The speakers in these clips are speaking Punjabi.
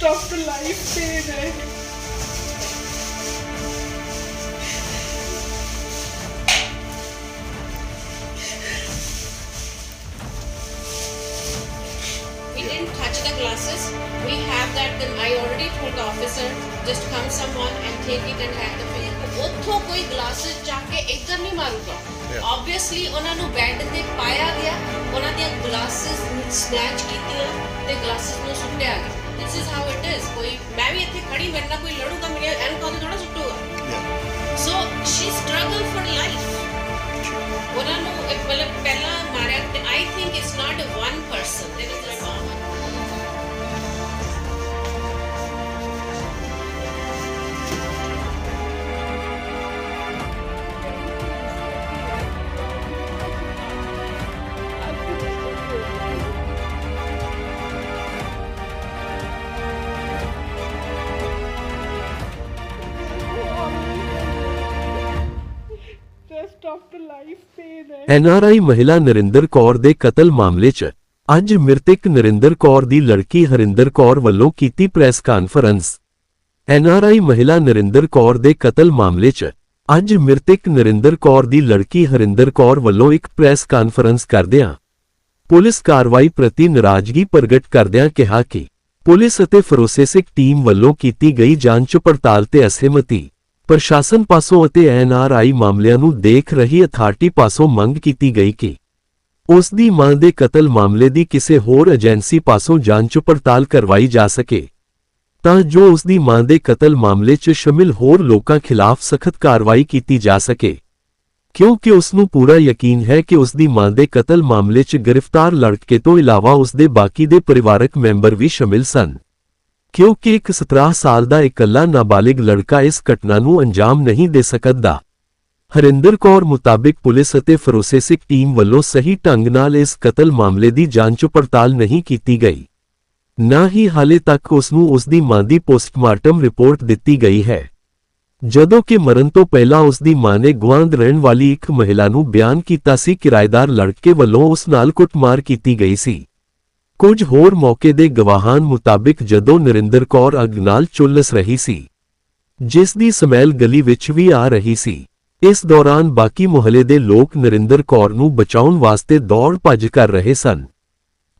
Just of the life they there. We didn't touch the glasses. We have that. I already told the officer, just come someone and take it and have the finger. ਉੱਥੋਂ ਕੋਈ ਗਲਾਸਸ ਚੱਕ ਕੇ ਇੱਧਰ ਨਹੀਂ ਮਾਰੂਗਾ ਆਬਵੀਅਸਲੀ ਉਹਨਾਂ ਨੂੰ ਬੈੱਡ ਤੇ ਪਾਇਆ ਗਿਆ ਉਹਨਾਂ ਦੀਆਂ ਗਲਾਸਸ ਸਨੈਚ ਕੀਤੀਆਂ ਤੇ ਗਲਾਸਸ ਨੂੰ ਸੁੱਟਿਆ ਗਿਆ this is how it is ਕੋਈ ਮੈਂ ਵੀ ਇੱਥੇ ਖੜੀ ਮੇਰੇ ਨਾਲ ਕੋਈ ਲੜੂਗਾ ਮੇਰੇ ਐਨਕਾਂ ਤੋਂ ਥੋੜਾ ਸੁੱਟੂਗਾ so she struggle for life ਉਹਨਾਂ ਨੂੰ ਇੱਕ ਮਤਲਬ ਪਹਿਲਾਂ ਮਾਰਿਆ ਤੇ I think it's not one person there is NRI ਮਹਿਲਾ ਨਰਿੰਦਰ ਕੌਰ ਦੇ ਕਤਲ ਮਾਮਲੇ 'ਚ ਅੱਜ ਮ੍ਰਿਤਕ ਨਰਿੰਦਰ ਕੌਰ ਦੀ ਲੜਕੀ ਹਰਿੰਦਰ ਕੌਰ ਵੱਲੋਂ ਕੀਤੀ ਪ੍ਰੈਸ ਕਾਨਫਰੰਸ। ਐਨਆਰਆਈ ਮਹਿਲਾ ਨਰਿੰਦਰ ਕੌਰ ਦੇ ਕਤਲ ਮਾਮਲੇ 'ਚ ਅੱਜ ਮ੍ਰਿਤਕ ਨਰਿੰਦਰ ਕੌਰ ਦੀ ਲੜਕੀ ਹਰਿੰਦਰ ਕੌਰ ਵੱਲੋਂ ਇੱਕ ਪ੍ਰੈਸ ਕਾਨਫਰੰਸ ਕਰਦਿਆਂ ਪੁਲਿਸ ਕਾਰਵਾਈ ਪ੍ਰਤੀ ਨਾਰਾਜ਼ਗੀ ਪ੍ਰਗਟ ਕਰਦਿਆਂ ਕਿਹਾ ਕਿ ਪੁਲਿਸ ਅਤੇ ਫੋਰੈਂਸਿਕ ਟੀਮ ਵੱਲੋਂ ਕੀਤੀ ਗਈ ਜਾਂਚ ਪੜਤਾਲ ਤੇ ਅਸਹਿਮਤੀ ਪ੍ਰਸ਼ਾਸਨ ਪਾਸੋਂ ਅਤੇ ਐਨਆਰਆਈ ਮਾਮਲਿਆਂ ਨੂੰ ਦੇਖ ਰਹੀ ਅਥਾਰਟੀ ਪਾਸੋਂ ਮੰਗ ਕੀਤੀ ਗਈ ਕਿ ਉਸ ਦੀ ਮਾਂ ਦੇ ਕਤਲ ਮਾਮਲੇ ਦੀ ਕਿਸੇ ਹੋਰ ਏਜੰਸੀ ਪਾਸੋਂ ਜਾਂਚ ਪੜਤਾਲ ਕਰਵਾਈ ਜਾ ਸਕੇ, ਤਾਂ ਜੋ ਉਸ ਦੀ ਮਾਂ ਦੇ ਕਤਲ ਮਾਮਲੇ 'ਚ ਸ਼ਾਮਿਲ ਹੋਰ ਲੋਕਾਂ ਖਿਲਾਫ ਸਖਤ ਕਾਰਵਾਈ ਕੀਤੀ ਜਾ ਸਕੇ। ਕਿਉਂਕਿ ਉਸ ਨੂੰ ਪੂਰਾ ਯਕੀਨ ਹੈ ਕਿ ਉਸ ਦੀ ਮਾਂ ਦੇ ਕਤਲ ਮਾਮਲੇ 'ਚ ਗ੍ਰਿਫਤਾਰ ਲੜਕੇ ਤੋਂ ਇਲਾਵਾ ਉਸ ਦੇ ਬਾਕੀ ਦੇ ਪਰਿਵਾਰਕ ਮੈਂਬਰ ਵੀ ਸ਼ਾਮਿਲ ਸਨ। ਕਿਉਂਕਿ ਇੱਕ 17 ਸਾਲ ਦਾ ਇਕੱਲਾ ਨਾਬਾਲਿਗ ਲੜਕਾ ਇਸ ਘਟਨਾ ਨੂੰ ਅੰਜਾਮ ਨਹੀਂ ਦੇ ਸਕਦਾ। ਹਰਿੰਦਰ ਕੌਰ ਮੁਤਾਬਿਕ ਪੁਲਿਸ ਅਤੇ ਫੋਰੈਂਸਿਕ ਟੀਮ ਵੱਲੋਂ ਸਹੀ ਢੰਗ ਨਾਲ ਇਸ ਕਤਲ ਮਾਮਲੇ ਦੀ ਜਾਂਚ ਪੜਤਾਲ ਨਹੀਂ ਕੀਤੀ ਗਈ। ਨਾ ਹੀ ਹਾਲੇ ਤੱਕ ਉਸ ਨੂੰ ਉਸ ਦੀ ਮਾਂ ਦੀ ਪੋਸਟਮਾਰਟਮ ਰਿਪੋਰਟ ਦਿੱਤੀ ਗਈ ਹੈ। ਜਦੋਂ ਕਿ ਮਰਨ ਤੋਂ ਪਹਿਲਾਂ ਉਸ ਦੀ ਮਾਂ ਨੇ ਗੁਆਂਢ ਰਹਿਣ ਵਾਲੀ ਇੱਕ ਮਹਿਲਾ ਨੂੰ ਬਿਆਨ ਕੀਤਾ ਸੀ, ਕਿਰਾਏਦਾਰ ਲੜਕੇ ਵੱਲੋਂ ਉਸ ਨਾਲ ਕੁੱਟਮਾਰ ਕੀਤੀ ਗਈ ਸੀ। ਕੁਝ ਹੋਰ ਮੌਕੇ ਦੇ ਗਵਾਹਾਂ ਮੁਤਾਬਿਕ ਜਦੋਂ ਨਰਿੰਦਰ ਕੌਰ ਅੱਗ ਨਾਲ ਚੁੱਲਸ ਰਹੀ ਸੀ, ਜਿਸ ਦੀ ਸਮੈਲ ਗਲੀ ਵਿੱਚ ਵੀ ਆ ਰਹੀ ਸੀ, ਇਸ ਦੌਰਾਨ ਬਾਕੀ ਮੁਹੱਲੇ ਦੇ ਲੋਕ ਨਰਿੰਦਰ ਕੌਰ ਨੂੰ ਬਚਾਉਣ ਵਾਸਤੇ ਦੌੜ ਭੱਜ ਕਰ ਰਹੇ ਸਨ।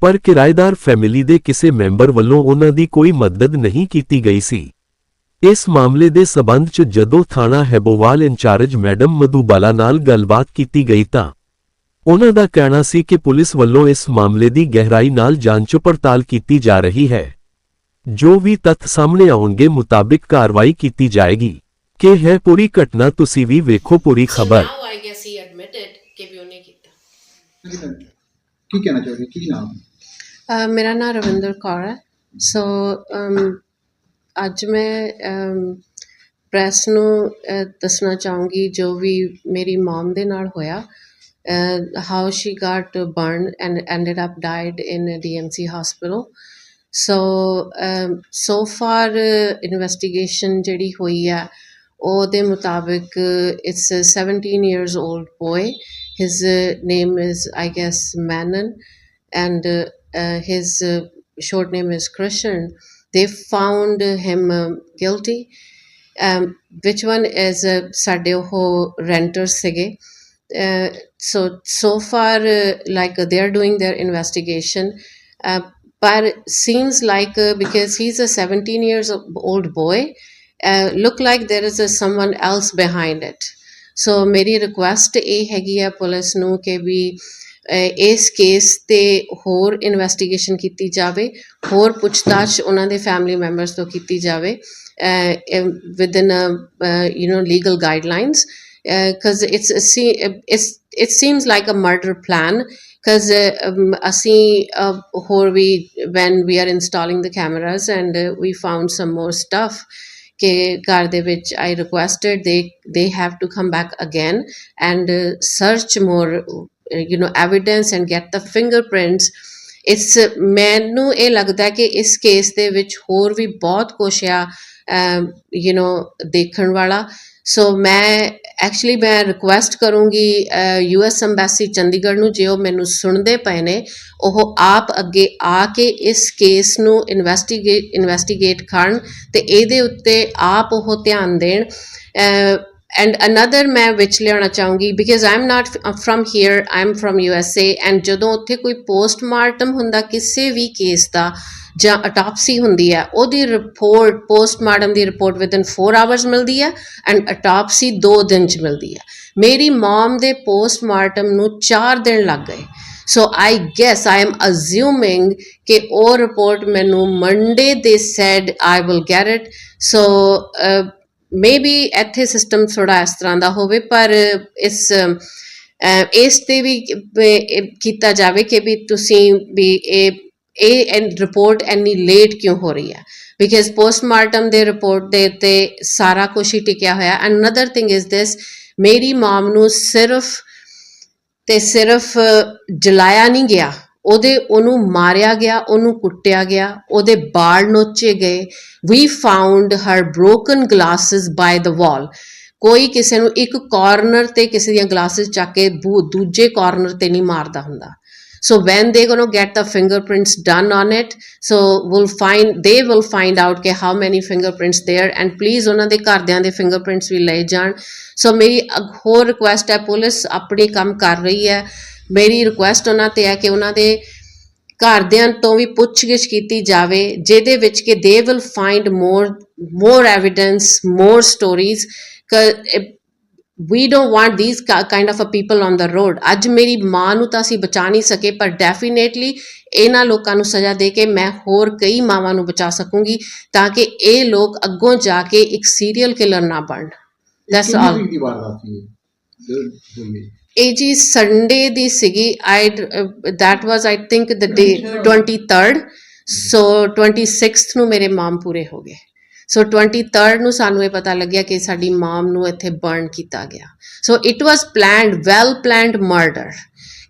ਪਰ ਕਿਰਾਏਦਾਰ ਫੈਮਿਲੀ ਦੇ ਕਿਸੇ ਮੈਂਬਰ ਵੱਲੋਂ ਉਹਨਾਂ ਦੀ ਕੋਈ ਮਦਦ ਨਹੀਂ ਕੀਤੀ ਗਈ ਸੀ। ਇਸ ਮਾਮਲੇ ਦੇ ਸਬੰਧ 'ਚ ਜਦੋਂ ਥਾਣਾ ਹੈਬੋਵਾਲ ਇੰਚਾਰਜ ਮੈਡਮ ਮਧੂਬਾਲਾ ਨਾਲ ਗੱਲਬਾਤ ਕੀਤੀ ਗਈ ਤਾਂ ਉਹਨਾਂ ਦਾ ਕਹਿਣਾ ਸੀ ਕਿ ਪੁਲਿਸ ਵੱਲੋਂ ਇਸ ਮਾਮਲੇ ਦੀ ਗਹਿਰਾਈ ਨਾਲ ਜਾਂਚ ਪੜਤਾਲ ਕੀਤੀ ਜਾ ਰਹੀ ਹੈ। ਜੋ ਵੀ ਤੱਥ ਸਾਹਮਣੇ ਆਉਣਗੇ ਮੁਤਾਬਿਕ ਕਾਰਵਾਈ ਕੀਤੀ ਜਾਏਗੀ। ਕਿ ਹੈ ਪੂਰੀ ਘਟਨਾ ਤੁਸੀਂ ਵੀ ਵੇਖੋ ਪੂਰੀ ਖਬਰ। ਨਾਓ ਆਈ ਗੈਸ ਹੀ ਐਡਮਿਟਡ ਕਿ ਵੀ ਉਹਨੇ ਕੀਤਾ। ਕੀ ਕਹਿਣਾ ਚਾਹੋਗੇ? ਕੀ ਨਾਮ ਅ, ਮੇਰਾ ਨਾਮ ਰਵਿੰਦਰ ਕੌਰ ਹੈ। ਸੋ ਅਮ, ਅੱਜ ਮੈਂ ਪ੍ਰੈਸ ਨੂੰ ਅ, ਦੱਸਣਾ ਚਾਹੂੰਗੀ ਜੋ ਵੀ ਮੇਰੀ ਮਮ ਦੇ ਨਾਲ ਹੋਇਆ। uh, how she got burned and ended up died in a DMC hospital. So um, so far uh, investigation ਜਿਹੜੀ ਹੋਈ ਹੈ ਉਹਦੇ ਮੁਤਾਬਿਕ it's a 17 years old boy. His uh, name is I guess Manon and uh, uh, his uh, short name is Krishan. They found him uh, guilty. Um, which one is uh, ਸਾਡੇ ਉਹ renters so so far uh, like uh, they are doing their investigation uh, but seems like uh, because he's a 17 years old boy uh, look like there is a someone else behind it ਸੋ ਮੇਰੀ ਰਿਕੁਐਸਟ ਇਹ ਹੈਗੀ ਹੈ ਪੁਲਿਸ ਨੂੰ ਕਿ ਵੀ ਅਹ, ਇਸ ਕੇਸ ਤੇ ਹੋਰ ਇਨਵੈਸਟੀਗੇਸ਼ਨ ਕੀਤੀ ਜਾਵੇ ਹੋਰ ਪੁੱਛਤਾਛ ਉਹਨਾਂ ਦੇ ਫੈਮਿਲੀ ਮੈਂਬਰਸ ਤੋਂ ਕੀਤੀ ਜਾਵੇ within you no legal guidelines because it's a se- it's it seems like a murder plan because um, ਅਸੀਂ uh, ਹੋਰ ਵੀ when we are installing the cameras and uh, we found some more stuff ਕਿ ਘਰ ਦੇ ਵਿੱਚ I requested they they have to come back again and uh, search more uh, you know evidence and get the fingerprints ਇਸ ਮੈਨੂੰ ਇਹ ਲੱਗਦਾ ਕਿ ਇਸ ਕੇਸ ਦੇ ਵਿੱਚ ਹੋਰ ਵੀ ਬਹੁਤ ਕੁਛ ਆ ਯੂ نو ਦੇਖਣ ਵਾਲਾ ਸੋ ਮੈਂ ਐਕਚੁਅਲੀ ਮੈਂ ਰਿਕੁਐਸਟ ਕਰੂੰਗੀ ਯੂ ਯੂਐਸ ਐਮਬੈਸੀ ਚੰਡੀਗੜ੍ਹ ਨੂੰ ਜੇ ਉਹ ਮੈਨੂੰ ਸੁਣਦੇ ਪਏ ਨੇ, ਉਹ ਆਪ ਅੱਗੇ ਆ ਕੇ ਇਸ ਕੇਸ ਨੂੰ ਇਨਵੈਸਟੀਗੇਟ ਇਨਵੈਸਟੀਗੇਟ ਕਰਨ ਤੇ ਇਹਦੇ ਉੱਤੇ ਆਪ ਉਹ ਧਿਆਨ ਦੇਣ। ਐਂਡ ਅਨਦਰ ਮੈਂ ਵਿੱਚ ਲਿਆਉਣਾ ਚਾਹੂੰਗੀ because I am not from here I am from U S A and ਜਦੋਂ ਉੱਥੇ ਕੋਈ ਪੋਸਟਮਾਰਟਮ ਹੁੰਦਾ ਕਿਸੇ ਵੀ ਕੇਸ ਦਾ ਜਾਂ ਅਟਾਪਸੀ ਹੁੰਦੀ ਹੈ, ਉਹਦੀ ਰਿਪੋਰਟ ਪੋਸਟਮਾਰਟਮ ਦੀ ਰਿਪੋਰਟ ਵਿਦਨ 4 ਆਵਰਸ ਮਿਲਦੀ ਹੈ ਐਂਡ ਅਟਾਪਸੀ 2 ਦਿਨ ਚ ਮਿਲਦੀ ਹੈ। ਮੇਰੀ ਮਮ ਦੇ ਪੋਸਟਮਾਰਟਮ ਨੂੰ 4 ਦਿਨ ਲੱਗ ਗਏ। ਸੋ ਆਈ ਗੈਸ ਆਈ ਐਮ ਅਸਿਊਮਿੰਗ ਕਿ ਉਹ ਰਿਪੋਰਟ ਮੈਨੂੰ Monday they said I will get it so maybe ਇੱਥੇ ਸਿਸਟਮ ਥੋੜਾ ਇਸ ਤਰ੍ਹਾਂ ਦਾ ਹੋਵੇ, ਪਰ ਇਸ ਇਸ ਤੇ ਵੀ ਕੀਤਾ ਜਾਵੇ ਕਿ ਵੀ ਤੁਸੀਂ ਵੀ ਇਹ ਇਹ ਰਿਪੋਰਟ ਇੰਨੀ ਲੇਟ ਕਿਉਂ ਹੋ ਰਹੀ ਹੈ? ਬਿਕਾਜ਼ ਪੋਸਟਮਾਰਟਮ ਦੇ ਰਿਪੋਰਟ ਦੇ ਉੱਤੇ ਸਾਰਾ ਕੁਝ ਹੀ ਟਿਕਿਆ ਹੋਇਆ। And another thing is this ਮੇਰੀ ਮਾਮ ਨੂੰ ਸਿਰਫ ਤੇ ਸਿਰਫ ਜਲਾਇਆ ਨਹੀਂ ਗਿਆ। ਉਹਦੇ, ਉਹਨੂੰ ਮਾਰਿਆ ਗਿਆ, ਉਹਨੂੰ ਕੁੱਟਿਆ ਗਿਆ, ਉਹਦੇ ਬਾਲ ਨੋਚੇ ਗਏ। We found her broken glasses by the wall ਕੋਈ ਕਿਸੇ ਨੂੰ ਇੱਕ ਕਾਰਨਰ ਤੇ ਕਿਸੇ ਦੀਆਂ ਗਲਾਸਸ ਚੱਕ ਕੇ ਦੂ- ਦੂਜੇ ਕਾਰਨਰ ਤੇ ਨਹੀਂ ਮਾਰਦਾ ਹੁੰਦਾ। So when they're going to get the fingerprints done on it so we'll find they will find out ਕਿ how many fingerprints there and please ਉਹਨਾਂ ਦੇ ਘਰਦਿਆਂ ਦੇ fingerprints ਵੀ ਲਏ ਜਾਣ ਸੋ ਮੇਰੀ ਅਗ- ਹੋਰ ਰਿਕੁਐਸਟ ਹੈ ਪੁਲਿਸ ਆਪਣੀ ਕੰਮ ਕਰ ਰਹੀ ਹੈ ਮੇਰੀ ਰਿਕੁਐਸਟ ਉਹਨਾਂ ਤੇ ਹੈ ਕਿ ਉਹਨਾਂ ਦੇ ਘਰਦਿਆਂ ਤੋਂ ਵੀ ਪੁੱਛਗਿੱਛ ਕੀਤੀ ਜਾਵੇ ਜਿਹਦੇ ਵਿੱਚ ਕਿ they will find more more evidence more stories we don't want these ki- kind of a people on the road. ਅੱਜ ਮੇਰੀ ਮਾਂ ਨੂੰ ਤਾਂ ਅਸੀਂ ਬਚਾ ਨਹੀਂ ਸਕੇ ਪਰ ਡੈਫੀਨੇਟਲੀ ਇਹਨਾਂ ਲੋਕਾਂ ਨੂੰ ਸਜ਼ਾ ਦੇ ਕੇ ਮੈਂ ਹੋਰ ਕਈ ਮਾਵਾਂ ਨੂੰ ਬਚਾ ਸਕੂੰਗੀ ਤਾਂ ਕਿ ਇਹ ਲੋਕ ਅੱਗੋਂ ਜਾ ਕੇ ਇੱਕ ਸੀਰੀਅਲ ਕਿਲਰ ਨਾ ਬਣਨ। ਦੈਟਸ ਆਲ ਦੀ ਇਹ? ਜੋ ਸੰਡੇ ਦੀ ਸੀਗੀ। ਆਈ that was i think the day 23rd so 26th ਨੂੰ ਮੇਰੇ ਮਾਮ ਪੂਰੇ ਹੋ ਗਏ। ਸੋ 23rd ਨੂੰ ਸਾਨੂੰ ਇਹ ਪਤਾ ਲੱਗਿਆ ਕਿ ਸਾਡੀ ਮਾਮ ਨੂੰ ਇੱਥੇ ਬਰਨ ਕੀਤਾ ਗਿਆ। So it was planned well planned murder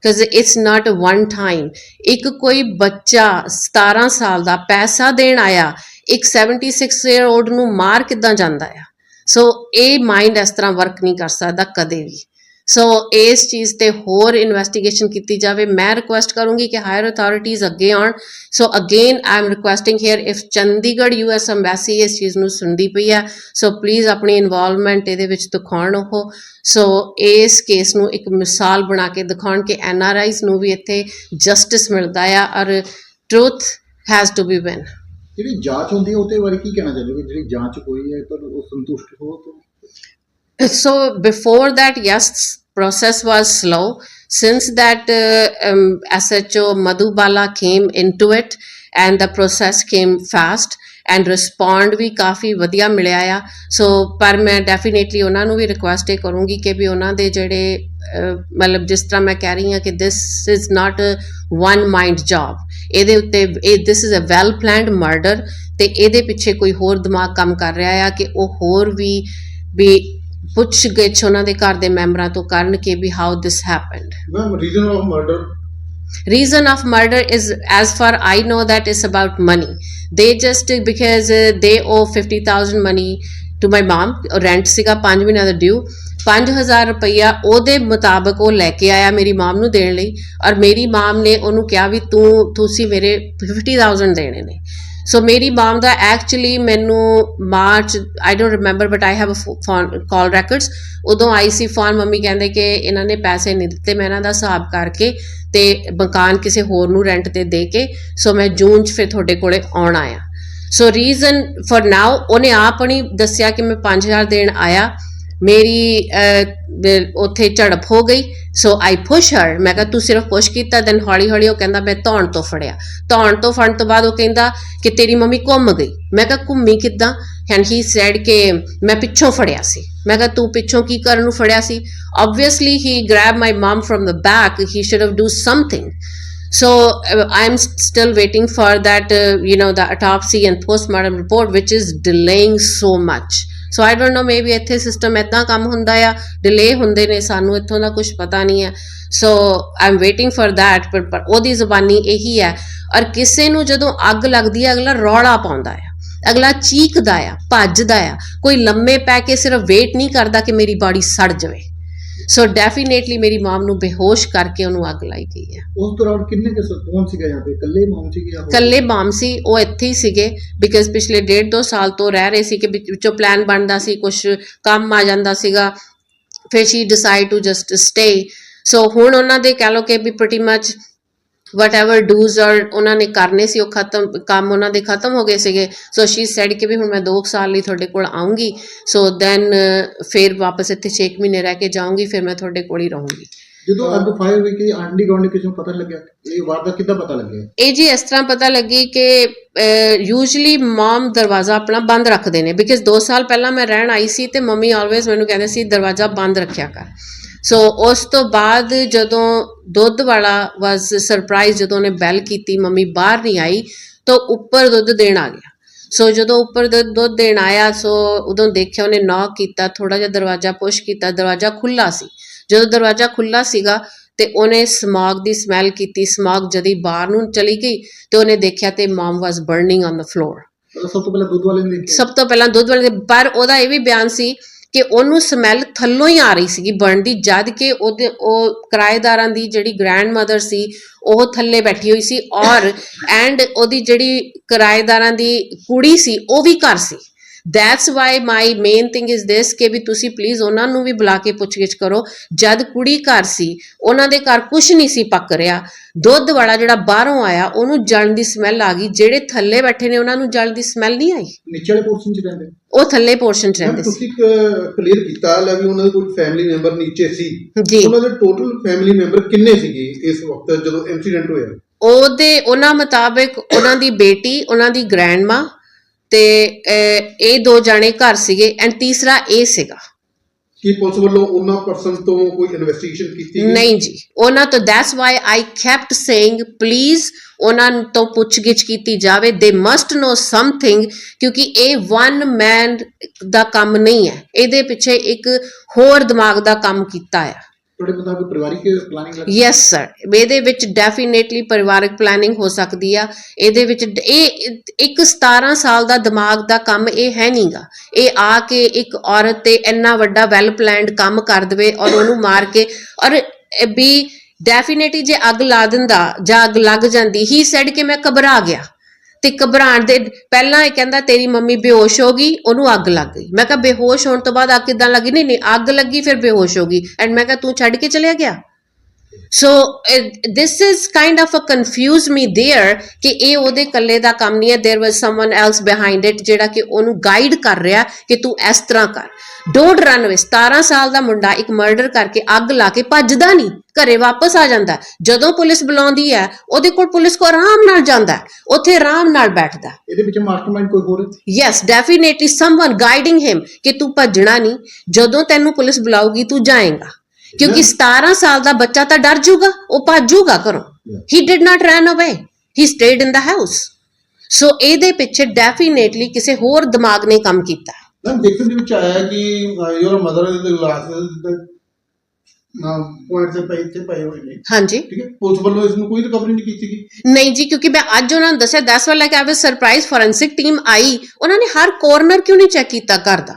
because it's not a one time. ਇੱਕ ਕੋਈ ਬੱਚਾ 17 ਸਾਲ ਦਾ ਪੈਸਾ ਦੇਣ ਆਇਆ, ਇੱਕ 76 year old ਨੂੰ ਮਾਰ ਕਿੱਦਾਂ ਜਾਂਦਾ ਆ? ਸੋ ਇਹ ਮਾਈਂਡ ਇਸ ਤਰ੍ਹਾਂ ਵਰਕ ਨਹੀਂ ਕਰ ਸਕਦਾ ਕਦੇ ਵੀ। ਸੋ ਇਸ ਚੀਜ਼ ਤੇ ਹੋਰ ਇਨਵੈਸਟੀਗੇਸ਼ਨ ਕੀਤੀ ਜਾਵੇ। ਮੈਂ ਰਿਕੁਐਸਟ ਕਰੂੰਗੀ ਕਿ ਹਾਇਰ ਅਥਾਰਟੀਜ਼ ਅੱਗੇ ਆਉਣ। So again I am requesting here if Chandigarh US embassy ਇਸ ਚੀਜ਼ ਨੂੰ ਸੁਣਦੀ ਪਈ ਹੈ ਸੋ ਪਲੀਜ਼ ਆਪਣੀ ਇਨਵੋਲਵਮੈਂਟ ਇਹਦੇ ਵਿੱਚ ਦਿਖਾਉਣ ਉਹ। ਸੋ ਇਸ ਕੇਸ ਨੂੰ ਇੱਕ ਮਿਸਾਲ ਬਣਾ ਕੇ ਦਿਖਾਉਣ ਕਿ ਐਨਆਰਆਈਜ਼ ਨੂੰ ਵੀ ਇੱਥੇ ਜਸਟਿਸ ਮਿਲਦਾ ਆ ਔਰ truth has to be win ਜਿਹੜੀ ਜਾਂਚ ਹੁੰਦੀ ਹੈ ਉਹਦੇ ਬਾਰੇ ਕੀ ਕਹਿਣਾ ਚਾਹੁੰਦੇ ਜਿਹੜੀ ਜਾਂਚ ਹੋਈ ਹੈ ਉਹ ਸੰਤੁਸ਼ਟ ਹੋ? ਤਾਂ so before that yes process was slow. Since that uh, um, SHO Madhubala came into it and the process came fast and respond ਵੀ ਕਾਫੀ ਵਧੀਆ ਮਿਲਿਆ ਆ ਸੋ ਪਰ ਮੈਂ ਡੈਫੀਨੇਟਲੀ ਉਹਨਾਂ ਨੂੰ ਵੀ ਰਿਕੁਐਸਟ ਕਰੂੰਗੀ ਕਿ ਵੀ ਉਹਨਾਂ ਦੇ ਜਿਹੜੇ ਮਤਲਬ ਜਿਸ ਤਰ੍ਹਾਂ ਮੈਂ ਕਹਿ ਰਹੀ ਹਾਂ ਕਿ this is not a one mind job ਇਹਦੇ ਉੱਤੇ ਇਹ this is a well planned murder ਤੇ ਇਹਦੇ ਪਿੱਛੇ ਕੋਈ ਹੋਰ ਦਿਮਾਗ ਕੰਮ ਕਰ ਰਿਹਾ ਆ ਕਿ ਉਹ ਹੋਰ ਵੀ ਵੀ ਪੁੱਛ ਗਿੱਛ ਉਹਨਾਂ ਦੇ ਘਰ ਦੇ ਮੈਂਬਰਾਂ ਤੋਂ ਕਰਨ ਕਿ we how this happened ma'am reason of murder reason of murder is as far i know that is about money. They just because uh, they owe 50000 money to my mom rent ਸੀਗਾ 5 ਮਹੀਨਿਆਂ ਦਾ ਡਿਊ 5000 ਰੁਪਈਆ ਉਹਦੇ ਮੁਤਾਬਕ ਉਹ ਲੈ ਕੇ ਆਇਆ ਮੇਰੀ ਮਾਮ ਨੂੰ ਦੇਣ ਲਈ। ਔਰ ਮੇਰੀ ਮਾਮ ਨੇ ਉਹਨੂੰ ਕਿਹਾ ਵੀ ਤੂੰ ਤੁਸੀਂ ਮੇਰੇ 50000 ਦੇਣੇ ਨੇ। ਸੋ ਮੇਰੀ ਮਾਮ ਦਾ ਐਕਚੁਅਲੀ ਮੈਨੂੰ March I don't remember but I have a call records ਉਦੋਂ ਆਈ ਸੀ ਫੋਨ ਮੰਮੀ ਕਹਿੰਦੇ ਕਿ ਇਹਨਾਂ ਨੇ ਪੈਸੇ ਨਹੀਂ ਦਿੱਤੇ ਮੈਂ ਇਹਨਾਂ ਦਾ ਹਿਸਾਬ ਕਰਕੇ ਤੇ ਮਕਾਨ ਕਿਸੇ ਹੋਰ ਨੂੰ ਰੈਂਟ ਤੇ ਦੇ ਕੇ ਸੋ ਮੈਂ ਜੂਨ ਚ ਫਿਰ ਤੁਹਾਡੇ ਕੋਲੇ ਆਉਣ ਆਇਆ ਸੋ ਰੀਜ਼ਨ ਫॉर ਨਾਓ ਉਹਨੇ ਆਪ ਨਹੀਂ ਦੱਸਿਆ ਕਿ ਮੈਂ 5000 ਦੇਣ ਆਇਆ ਮੇਰੀ ਉੱਥੇ ਝੜਪ ਹੋ ਗਈ। ਸੋ ਆਈ ਪੁਸ਼ ਹਰ ਮੈਂ ਕਿਹਾ ਤੂੰ ਸਿਰਫ ਪੁਸ਼ ਕੀਤਾ ਦੈਨ ਹੌਲੀ ਹੌਲੀ ਉਹ ਕਹਿੰਦਾ ਮੈਂ ਧੌਣ ਤੋਂ ਫੜਿਆ। ਧੌਣ ਤੋਂ ਫੜਨ ਤੋਂ ਬਾਅਦ ਉਹ ਕਹਿੰਦਾ ਕਿ ਤੇਰੀ ਮੰਮੀ ਘੁੰਮ ਗਈ। ਮੈਂ ਕਿਹਾ ਘੁੰਮੀ ਕਿੱਦਾਂ? ਐਂਡ ਹੀ ਸੈਡ ਕਿ ਮੈਂ ਪਿੱਛੋਂ ਫੜਿਆ ਸੀ। ਮੈਂ ਕਿਹਾ ਤੂੰ ਪਿੱਛੋਂ ਕੀ ਕਰਨ ਨੂੰ ਫੜਿਆ ਸੀ? Obviously he grab my mum from the back he should have do something So uh, I'm st- still waiting for that, uh, you know, the autopsy and postmortem report, which is delaying so much. So I don't know, maybe ਇੱਥੇ ਸਿਸਟਮ ਇਦਾਂ ਕੰਮ ਹੁੰਦਾ ਆ ਡਿਲੇ ਹੁੰਦੇ ਨੇ ਸਾਨੂੰ ਇੱਥੋਂ ਦਾ ਕੁਝ ਪਤਾ ਨਹੀਂ ਹੈ so I am waiting for that ਪਰ ਪਰ ਉਹਦੀ ਜ਼ੁਬਾਨੀ ਇਹੀ ਹੈ ਔਰ ਕਿਸੇ ਨੂੰ ਜਦੋਂ ਅੱਗ ਲੱਗਦੀ ਹੈ ਅਗਲਾ ਰੌਲਾ ਪਾਉਂਦਾ ਹੈ ਅਗਲਾ ਚੀਕਦਾ ਆ ਭੱਜਦਾ ਆ। ਕੋਈ ਲੰਮੇ ਪੈ ਕੇ ਸਿਰਫ ਵੇਟ ਨਹੀਂ ਕਰਦਾ ਕਿ ਮੇਰੀ ਬਾਡੀ ਸੜ ਜਾਵੇ। ਸੋ ਡੈਫੀਨੇਟਲੀ ਮੇਰੀ ਮਾਮ ਨੂੰ ਬੇਹੋਸ਼ ਕਰਕੇ ਉਹਨੂੰ ਅੱਗ ਲਾਈ ਗਈ ਹੈ। ਉਸ ਦੌਰਾਨ ਕਿੰਨੇ ਕਿ ਕੌਣ ਸੀਗਾ ਜਾਂ ਤੇ? ਇਕੱਲੇ ਮਾਮ ਸੀ ਜਾਂ ਇਕੱਲੇ ਮਾਮ ਸੀ ਉਹ ਇੱਥੇ ਹੀ ਸੀਗੇ ਬਿਕਾਜ਼ ਪਿਛਲੇ ਡੇਢ ਦੋ ਸਾਲ ਤੋਂ ਰਹਿ ਰਹੇ ਸੀ ਕਿ ਵਿੱਚੋਂ ਪਲਾਨ ਬਣਦਾ ਸੀ ਕੁਝ ਕੰਮ ਆ ਜਾਂਦਾ ਸੀਗਾ ਫਿਰ she decided to just stay so ਹੁਣ ਉਹਨਾਂ ਦੇ ਕਹਿ ਲੋ ਕਿ ਵੀ ਪ੍ਰੀਟੀ ਮਚ ਵਟਐਵਰ ਡੂਜ਼ ਔਰ ਉਹਨਾਂ ਨੇ ਕਰਨੇ ਸੀ ਉਹ ਖਤਮ ਕੰਮ ਉਹਨਾਂ ਦੇ ਖਤਮ ਹੋ ਗਏ ਸੀਗੇ। ਸੋ ਸ਼ੀ ਸੈਡ ਕਿ ਵੀ ਹੁਣ ਮੈਂ 2 ਸਾਲ ਲਈ ਤੁਹਾਡੇ ਕੋਲ ਆਉਂਗੀ ਸੋ ਦੈਨ ਫਿਰ ਵਾਪਸ ਇੱਥੇ 6 ਮਹੀਨੇ ਰਹਿ ਕੇ ਜਾਊਂਗੀ ਫਿਰ ਮੈਂ ਤੁਹਾਡੇ ਕੋਲ ਹੀ ਰਹੂੰਗੀ। ਜਦੋਂ ਅੱਗ ਫਾਇਰ ਹੋਈ ਕਿ ਆਂਡੀ ਗੌਂਡੀ ਕਿਸੇ ਨੂੰ ਪਤਾ ਲੱਗਿਆ? ਇਹ ਵਾਰਦਾਤ ਕਿੱਦਾਂ ਪਤਾ ਲੱਗਿਆ? ਇਹ ਜੀ ਇਸ ਤਰ੍ਹਾਂ ਪਤਾ ਲੱਗੀ ਕਿ ਯੂਜੂਲੀ ਮਮ ਦਰਵਾਜ਼ਾ ਆਪਣਾ ਬੰਦ ਰੱਖਦੇ ਨੇ। ਬਿਕਾਜ਼ 2 ਸਾਲ ਪਹਿਲਾਂ ਮੈਂ ਰਹਿਣ ਆਈ ਸੀ ਤੇ ਮੰਮੀ ਆਲਵੇਜ਼ ਮੈਨੂੰ ਕਹਿੰਦੇ ਸੀ ਦਰਵਾਜ਼ਾ ਬੰਦ ਰੱਖਿਆ ਕਰ। ਸੋ ਉਸ ਤੋਂ ਬਾਅਦ ਜਦੋਂ ਦੁੱਧ ਵਾਲਾ ਵਾਸ ਸਰਪ੍ਰਾਈਜ਼ ਜਦੋਂ ਉਹਨੇ ਬੈਲ ਕੀਤੀ ਮੰਮੀ ਬਾਹਰ ਨਹੀਂ ਆਈ ਤਾਂ ਉੱਪਰ ਦੁੱਧ ਦੇਣ ਆ ਗਿਆ। ਸੋ ਜਦੋਂ ਉੱਪਰ ਦੁੱਧ ਦੇਣ ਆਇਆ ਸੋ ਉਦੋਂ ਦੇਖਿਆ ਉਹਨੇ ਨੌਕ ਕੀਤਾ ਥੋੜਾ ਜਿਹਾ ਦਰਵਾਜ਼ਾ ਪੁਸ਼ ਕੀਤਾ ਦਰਵਾਜ਼ਾ ਖੁੱਲਾ ਸੀ। ਜਦੋਂ ਦਰਵਾਜ਼ਾ ਖੁੱਲਾ ਸੀਗਾ ਤੇ ਉਹਨੇ ਸਮੌਗ ਦੀ ਸਮੈਲ ਕੀਤੀ ਸਮੌਗ ਜਦੀ ਬਾਹਰ ਨੂੰ ਚਲੀ ਗਈ ਤੇ ਉਹਨੇ ਦੇਖਿਆ ਤੇ mom was burning on the floor ਸਭ ਤੋਂ ਪਹਿਲਾਂ ਦੁੱਧ ਵਾਲੇ ਨੇ ਦੇਖਿਆ। ਸਭ ਤੋਂ ਪਹਿਲਾਂ ਦੁੱਧ ਵਾਲੇ ਪਰ ਉਹਦਾ ਇਹ ਵੀ ਬਿਆਨ ਸੀ ਕਿ ਉਹਨੂੰ ਸਮੈਲ ਥੱਲੋਂ ਹੀ ਆ ਰਹੀ ਸੀਗੀ ਬਰਨ ਦੀ, ਜਦ ਕਿ ਉਹਦੇ, ਉਹ ਕਿਰਾਏਦਾਰਾਂ ਦੀ ਜਿਹੜੀ ਗ੍ਰੈਂਡ ਮਦਰ ਸੀ, ਉਹ ਥੱਲੇ ਬੈਠੀ ਹੋਈ ਸੀ ਔਰ ਐਂਡ ਉਹਦੀ ਜਿਹੜੀ ਕਿਰਾਏਦਾਰਾਂ ਦੀ ਕੁੜੀ ਸੀ, ਉਹ ਵੀ ਘਰ ਸੀ। That's why my main thing is this ਕਿ ਵੀ ਤੁਸੀਂ ਪਲੀਜ਼ ਉਹਨਾਂ ਨੂੰ ਵੀ ਬੁਲਾ ਕੇ ਪੁੱਛਗਿੱਛ ਕਰੋ। ਜਦ ਕੁੜੀ ਘਰ ਸੀ ਉਹਨਾਂ ਦੇ ਘਰ ਕੁਝ ਨਹੀਂ ਸੀ ਪੱਕ ਰਿਹਾ। ਦੁੱਧ ਵਾਲਾ ਜਿਹੜਾ ਬਾਹਰੋਂ ਆਇਆ ਉਹਨੂੰ ਜਲਣ ਦੀ ਸਮੈਲ ਆ ਗਈ। ਜਿਹੜੇ ਥੱਲੇ ਬੈਠੇ ਨੇ ਉਹਨਾਂ ਨੂੰ ਜਲਣ ਦੀ ਸਮੈਲ ਨਹੀਂ ਆਈ? ਨੀਚੇ ਵਾਲੇ ਪੋਰਸ਼ਨ 'ਚ ਰਹਿੰਦੇ। ਉਹ ਥੱਲੇ ਪੋਰਸ਼ਨ 'ਚ ਰਹਿੰਦੇ ਸੀ। ਤੁਸੀਂ ਕਲੀਅਰ ਕੀਤਾ ਲੈ ਵੀ ਉਹਨਾਂ ਦੇ ਕੋਈ ਫੈਮਿਲੀ ਮੈਂਬਰ ਨੀਚੇ ਸੀ। ਉਹਨਾਂ ਦੇ ਟੋਟਲ ਫੈਮਿਲੀ ਮੈਂਬਰ ਕਿੰਨੇ ਸੀਗੇ ਇਸ ਵਕਤ ਜਦੋਂ ਇਨਸੀਡੈਂਟ ਹੋਇਆ? ਉਹਦੇ ਉਹਨਾਂ ਮੁਤਾਬਿਕ ਉਹਨਾਂ ਦੀ ਬੇਟੀ ਉਹਨਾਂ ਦੀ ਗ੍ਰੈਂਡਮਾ ਤੇ ਇਹ ਦੋ ਜਾਣੇ ਘਰ ਸੀਗੇ ਐਂਡ ਤੀਸਰਾ ਇਹ ਸੀਗਾ। ਕੀ ਪੁਲਿਸ ਵੱਲੋਂ ਉਹਨਾਂ ਪਰਸਨ ਤੋਂ ਕੋਈ ਇਨਵੈਸਟੀਗੇਸ਼ਨ ਕੀਤੀ ਗਈ? ਨਹੀਂ ਜੀ। ਉਹਨਾਂ ਤੋਂ that's why I kept saying please ਉਹਨਾਂ ਤੋਂ ਪੁੱਛਗਿੱਛ ਕੀਤੀ ਜਾਵੇ। ਦੇ ਮਸਟ ਨੋ ਸਮਥਿੰਗ ਕਿਉਂਕਿ ਇਹ ਵਨ ਮੈਨ ਦਾ ਕੰਮ ਨਹੀਂ ਹੈ। ਇਹਦੇ ਪਿੱਛੇ ਇੱਕ ਹੋਰ ਦਿਮਾਗ ਦਾ ਕੰਮ ਕੀਤਾ ਹੈ ਤੁਹਾਡੇ ਮੁਤਾਬਕ ਪਰਿਵਾਰਿਕ ਪਲਾਨਿੰਗ ਲੱਗ ਯੈਸ ਸਰ ਇਹਦੇ ਵਿੱਚ ਡੈਫੀਨੇਟਲੀ ਪਰਿਵਾਰਕ ਪਲੈਨਿੰਗ ਹੋ ਸਕਦੀ ਆ। ਇਹਦੇ ਵਿੱਚ ਡ- ਇਹ ਇੱਕ 17 ਸਾਲ ਦਾ ਦਿਮਾਗ ਦਾ ਕੰਮ ਇਹ ਹੈ ਨਹੀਂਗਾ ਇਹ ਆ ਕੇ ਇੱਕ ਔਰਤ ਤੇ ਇੰਨਾ ਵੱਡਾ ਵੈਲ ਪਲਾਨਡ ਕੰਮ ਕਰ ਦਵੇ ਔਰ ਉਹਨੂੰ ਮਾਰ ਕੇ ਔਰ ਇਹ ਵੀ ਡੈਫੀਨੇਟਲੀ ਜੇ ਅੱਗ ਲਾ ਦਿੰਦਾ ਜਾਂ ਅੱਗ ਲੱਗ ਜਾਂਦੀ ਹੀ ਸੈਡ ਕਿ ਮੈਂ ਘਬਰਾ ਗਿਆ। ਤੇ ਘਬਰਾਣ ਦੇ, ਪਹਿਲਾਂ ਇਹ ਕਹਿੰਦਾ ਤੇਰੀ ਮੰਮੀ ਬੇਹੋਸ਼ ਹੋ ਗਈ, ਉਹਨੂੰ ਅੱਗ ਲੱਗ ਗਈ। ਮੈਂ ਕਿਹਾ ਬੇਹੋਸ਼ ਹੋਣ ਤੋਂ ਬਾਅਦ ਅੱਗ ਕਿਦਾਂ ਲੱਗੀ? ਨਹੀਂ ਨਹੀਂ, ਅੱਗ ਲੱਗੀ, ਫਿਰ ਬੇਹੋਸ਼ ਹੋ ਗਈ। ਐਂਡ ਮੈਂ ਕਿਹਾ ਤੂੰ ਛੱਡ ਕੇ ਚਲਿਆ ਗਿਆ? So this is kind of uh confuse me there ਕਿ ਇਹ ਉਹਦੇ ਇਕੱਲੇ ਦਾ ਕੰਮ ਨਹੀਂ ਹੈ there was someone else behind it ਜਿਹੜਾ ਕਿ ਉਹਨੂੰ ਗਾਈਡ ਕਰ ਰਿਹਾ ਕਿ ਤੂੰ ਇਸ ਤਰ੍ਹਾਂ ਕਰ ਡੋਂਟ ਰਨ ਅਵੇ 17 ਸਾਲ ਦਾ ਮੁੰਡਾ ਇੱਕ ਮਰਡਰ ਕਰਕੇ ਅੱਗ ਲਾ ਕੇ ਭੱਜਦਾ ਨਹੀਂ ਘਰੇ ਵਾਪਸ ਆ ਜਾਂਦਾ ਹੈ। ਜਦੋਂ ਪੁਲਿਸ ਬੁਲਾਉਂਦੀ ਹੈ ਉਹਦੇ ਕੋਲ ਪੁਲਿਸ ਕੋ ਆਰਾਮ ਨਾਲ ਜਾਂਦਾ ਹੈ, ਉੱਥੇ ਆਰਾਮ ਨਾਲ ਬੈਠਦਾ ਹੈ। ਇਹਦੇ ਵਿੱਚ ਮਾਸਟਰਮਾਈਂਡ ਕੋਈ ਹੋਰ ਹੈ? Yes definitely someone guiding him ਕਿ ਤੂੰ ਭੱਜਣਾ ਨਹੀਂ ਜਦੋਂ ਤੈਨੂੰ ਪੁਲਿਸ ਬੁਲਾਊਗੀ ਤੂੰ ਜਾਏਗਾ ਕਿਉਂਕਿ 17 ਸਾਲ ਦਾ ਬੱਚਾ ਤਾਂ ਡਰ ਜਾਊਗਾ ਉਹ ਭੱਜੂਗਾ ਘਰੋਂ। ਹੀ ਡਿਡ ਨਾਟ ਰਨ ਅਵੇ ਹੀ ਸਟੇਡ ਇਨ ਦਾ ਹਾਊਸ ਸੋ ਇਹਦੇ ਪਿੱਛੇ ਡੈਫੀਨੇਟਲੀ ਕਿਸੇ ਹੋਰ ਦਿਮਾਗ ਨੇ ਕੰਮ ਕੀਤਾ। ਮੈਮ ਦੇਖਣ ਦੇ ਵਿੱਚ ਆਇਆ ਕਿ ਯੂਰ ਮਦਰ ਦੇ ਗਲਾਸਸ ਨਾ ਪੁਆਇੰਟ ਤੇ ਪਏ ਤੇ ਪਏ ਹੋਏ ਨੇ। ਹਾਂਜੀ। ਠੀਕ ਹੈ? ਪੁਲਿਸ ਵੱਲੋਂ ਇਸ ਨੂੰ ਕੋਈ ਰਿਕਵਰੀ ਨਹੀਂ ਕੀਤੀ ਗਈ। ਨਹੀਂ ਜੀ ਕਿਉਂਕਿ ਮੈਂ ਅੱਜ ਉਹਨਾਂ ਨੂੰ ਦੱਸਿਆ 10 ਵਾਰ ਲੱਗਾ ਆਵੇ ਸਰਪ੍ਰਾਈਜ਼ ਫੋਰੈਂਸਿਕ ਟੀਮ ਆਈ। ਉਹਨਾਂ ਨੇ ਹਰ ਕਾਰਨਰ ਕਿਉਂ ਨਹੀਂ ਚੈੱਕ ਕੀਤਾ ਘਰ ਦਾ?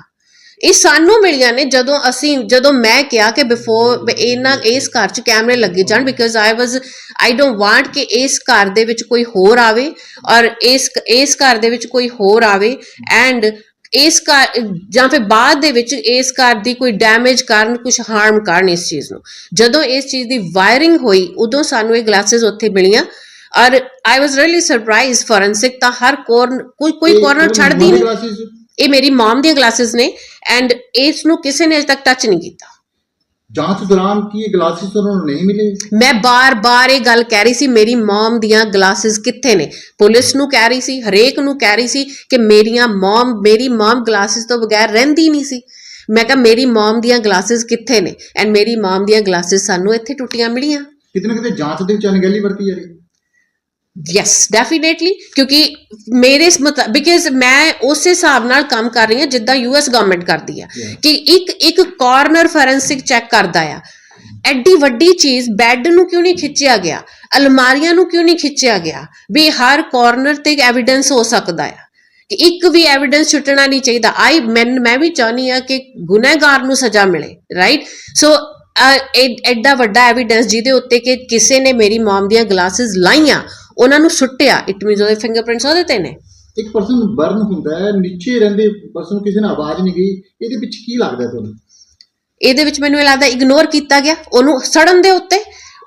ਇਹ ਸਾਨੂੰ ਮਿਲੀਆਂ ਨੇ ਜਦੋਂ ਅਸੀਂ ਜਦੋਂ ਮੈਂ ਕਿਹਾ ਕਿ ਬਿਫੋਰ ਇਹਨਾਂ ਇਸ ਘਰ 'ਚ ਕੈਮਰੇ ਲੱਗੇ ਜਾਣ because I was I don't want ਕਿ ਇਸ ਘਰ ਦੇ ਵਿੱਚ ਕੋਈ ਹੋਰ ਆਵੇ ਔਰ ਇਸ ਇਸ ਘਰ ਦੇ ਵਿੱਚ ਕੋਈ ਹੋਰ ਆਵੇ ਐਂਡ ਇਸ ਘਰ ਜਾਂ ਫਿਰ ਬਾਅਦ ਦੇ ਵਿੱਚ ਇਸ ਘਰ ਦੀ ਕੋਈ ਡੈਮੇਜ ਕਰਨ ਕੁਝ ਹਾਰਮ ਕਰਨ ਇਸ ਚੀਜ਼ ਨੂੰ। ਜਦੋਂ ਇਸ ਚੀਜ਼ ਦੀ ਵਾਇਰਿੰਗ ਹੋਈ ਉਦੋਂ ਸਾਨੂੰ ਇਹ ਗਲਾਸਸ ਉੱਥੇ ਮਿਲੀਆਂ ਔਰ I was really surprise forensic ਤਾਂ ਹਰ ਕੋਰਨ ਕੋਈ ਕੋਈ ਕਾਰਨਰ ਛੱਡਦੀ ਨਹੀਂ? ਇਹ ਮੇਰੀ ਮਮ ਦੀਆਂ ਗਲਾਸਸ ਨੇ। ਐਂਡ ਇਸ ਨੂੰ ਕਿਸੇ ਨੇ ਅਜੇ ਤੱਕ ਟੱਚ ਨਹੀਂ ਕੀਤਾ। ਜਾਂਚ ਦੌਰਾਨ ਕੀ ਇਹ ਗਲਾਸਿਸ ਉਹਨਾਂ ਨੂੰ ਨਹੀਂ ਮਿਲੇ? ਮੈਂ ਬਾਰ-ਬਾਰ ਇਹ ਗੱਲ ਕਹਿ ਰਹੀ ਸੀ ਮੇਰੀ ਮਮ ਦੀਆਂ ਗਲਾਸਸ ਕਿੱਥੇ ਨੇ? ਪੁਲਿਸ ਨੂੰ ਕਹਿ ਰਹੀ ਸੀ ਹਰੇਕ ਨੂੰ ਕਹਿ ਰਹੀ ਸੀ ਕਿ ਮੇਰੀਆਂ ਮਮ ਮੇਰੀ ਮਮ ਗਲਾਸਸ ਤੋਂ ਬਗੈਰ ਰਹਿੰਦੀ ਨਹੀਂ ਸੀ। ਮੈਂ ਕਿਹਾ ਮੇਰੀ ਮਮ ਦੀਆਂ ਗਲਾਸਸ ਕਿੱਥੇ ਨੇ? ਐਂਡ ਮੇਰੀ ਮਮ ਦੀਆਂ ਗਲਾਸਸ ਸਾਨੂੰ ਇੱਥੇ ਟੁੱਟੀਆਂ ਮਿਲੀਆਂ। ਕਿਤੇ ਨਾ ਕਿਤੇ ਜਾਂਚ ਦੇ ਵਿੱਚ ਅਣਗਹਿਲੀ ਵਰਤੀ ਜਾ ਰਹੀ। ਹੈ ਯੈਸ ਡੈਫੀਨੇਟਲੀ ਕਿਉਂਕਿ ਮੇਰੇ ਬਿਕਾਜ਼ ਮੈਂ ਉਸੇ ਹਿਸਾਬ ਨਾਲ ਕੰਮ ਕਰ ਰਹੀ ਹਾਂ ਜਿੱਦਾਂ ਯੂਐਸ ਗਵਰਨਮੈਂਟ ਕਰਦੀ ਆ. ਕਿ ਇੱਕ ਇੱਕ ਕਾਰਨਰ ਫੋਰੈਂਸਿਕ ਚੈੱਕ ਕਰਦਾ ਆ। ਐਡੀ ਵੱਡੀ ਚੀਜ਼ ਬੈੱਡ ਨੂੰ ਕਿਉਂ ਨਹੀਂ ਖਿੱਚਿਆ ਗਿਆ? ਅਲਮਾਰੀਆਂ ਨੂੰ ਕਿਉਂ ਨਹੀਂ ਖਿੱਚਿਆ ਗਿਆ? ਵੀ ਹਰ ਕਾਰਨਰ ਤੇ ਐਵੀਡੈਂਸ ਹੋ ਸਕਦਾ ਆ। ਕਿ ਇੱਕ ਵੀ ਐਵੀਡੈਂਸ ਛੁੱਟਣਾ ਨਹੀਂ ਚਾਹੀਦਾ। ਆਈ ਮੈਂ ਮੈਂ ਵੀ ਚਾਹਨੀ ਆ ਕਿ ਗੁਨਹਗਾਰ ਨੂੰ ਸਜ਼ਾ ਮਿਲੇ ਰਾਈਟ ਸੋ ਐਡਾ ਵੱਡਾ ਐਵੀਡੈਂਸ ਜਿਹਦੇ ਉੱਤੇ ਕਿ ਕਿਸੇ ਨੇ ਮੇਰੀ ਮਮ ਦੀਆਂ ਗਲਾਸਿਸ ਲਾਈਆਂ ਉਹਨਾਂ ਨੂੰ ਸੁੱਟਿਆ ਇਟ ਮੀਨਸ ਉਹਦੇ ਫਿੰਗਰਪ੍ਰਿੰਟਸ ਉਹਦੇ ਤੇ ਨੇ। ਇੱਕ ਪਰਸਨ ਬਰਨ ਹੁੰਦਾ ਹੈ ਨੀਚੇ ਰਹਿੰਦੇ ਪਰਸਨ ਨੂੰ ਕਿਸੇ ਨੇ ਆਵਾਜ਼ ਨਹੀਂ ਗਈ ਇਹਦੇ ਵਿੱਚ ਕੀ ਲੱਗਦਾ ਤੁਹਾਨੂੰ? ਇਹਦੇ ਵਿੱਚ ਮੈਨੂੰ ਇਹ ਲੱਗਦਾ ਇਗਨੋਰ ਕੀਤਾ ਗਿਆ ਉਹਨੂੰ ਸੜਨ ਦੇ ਉੱਤੇ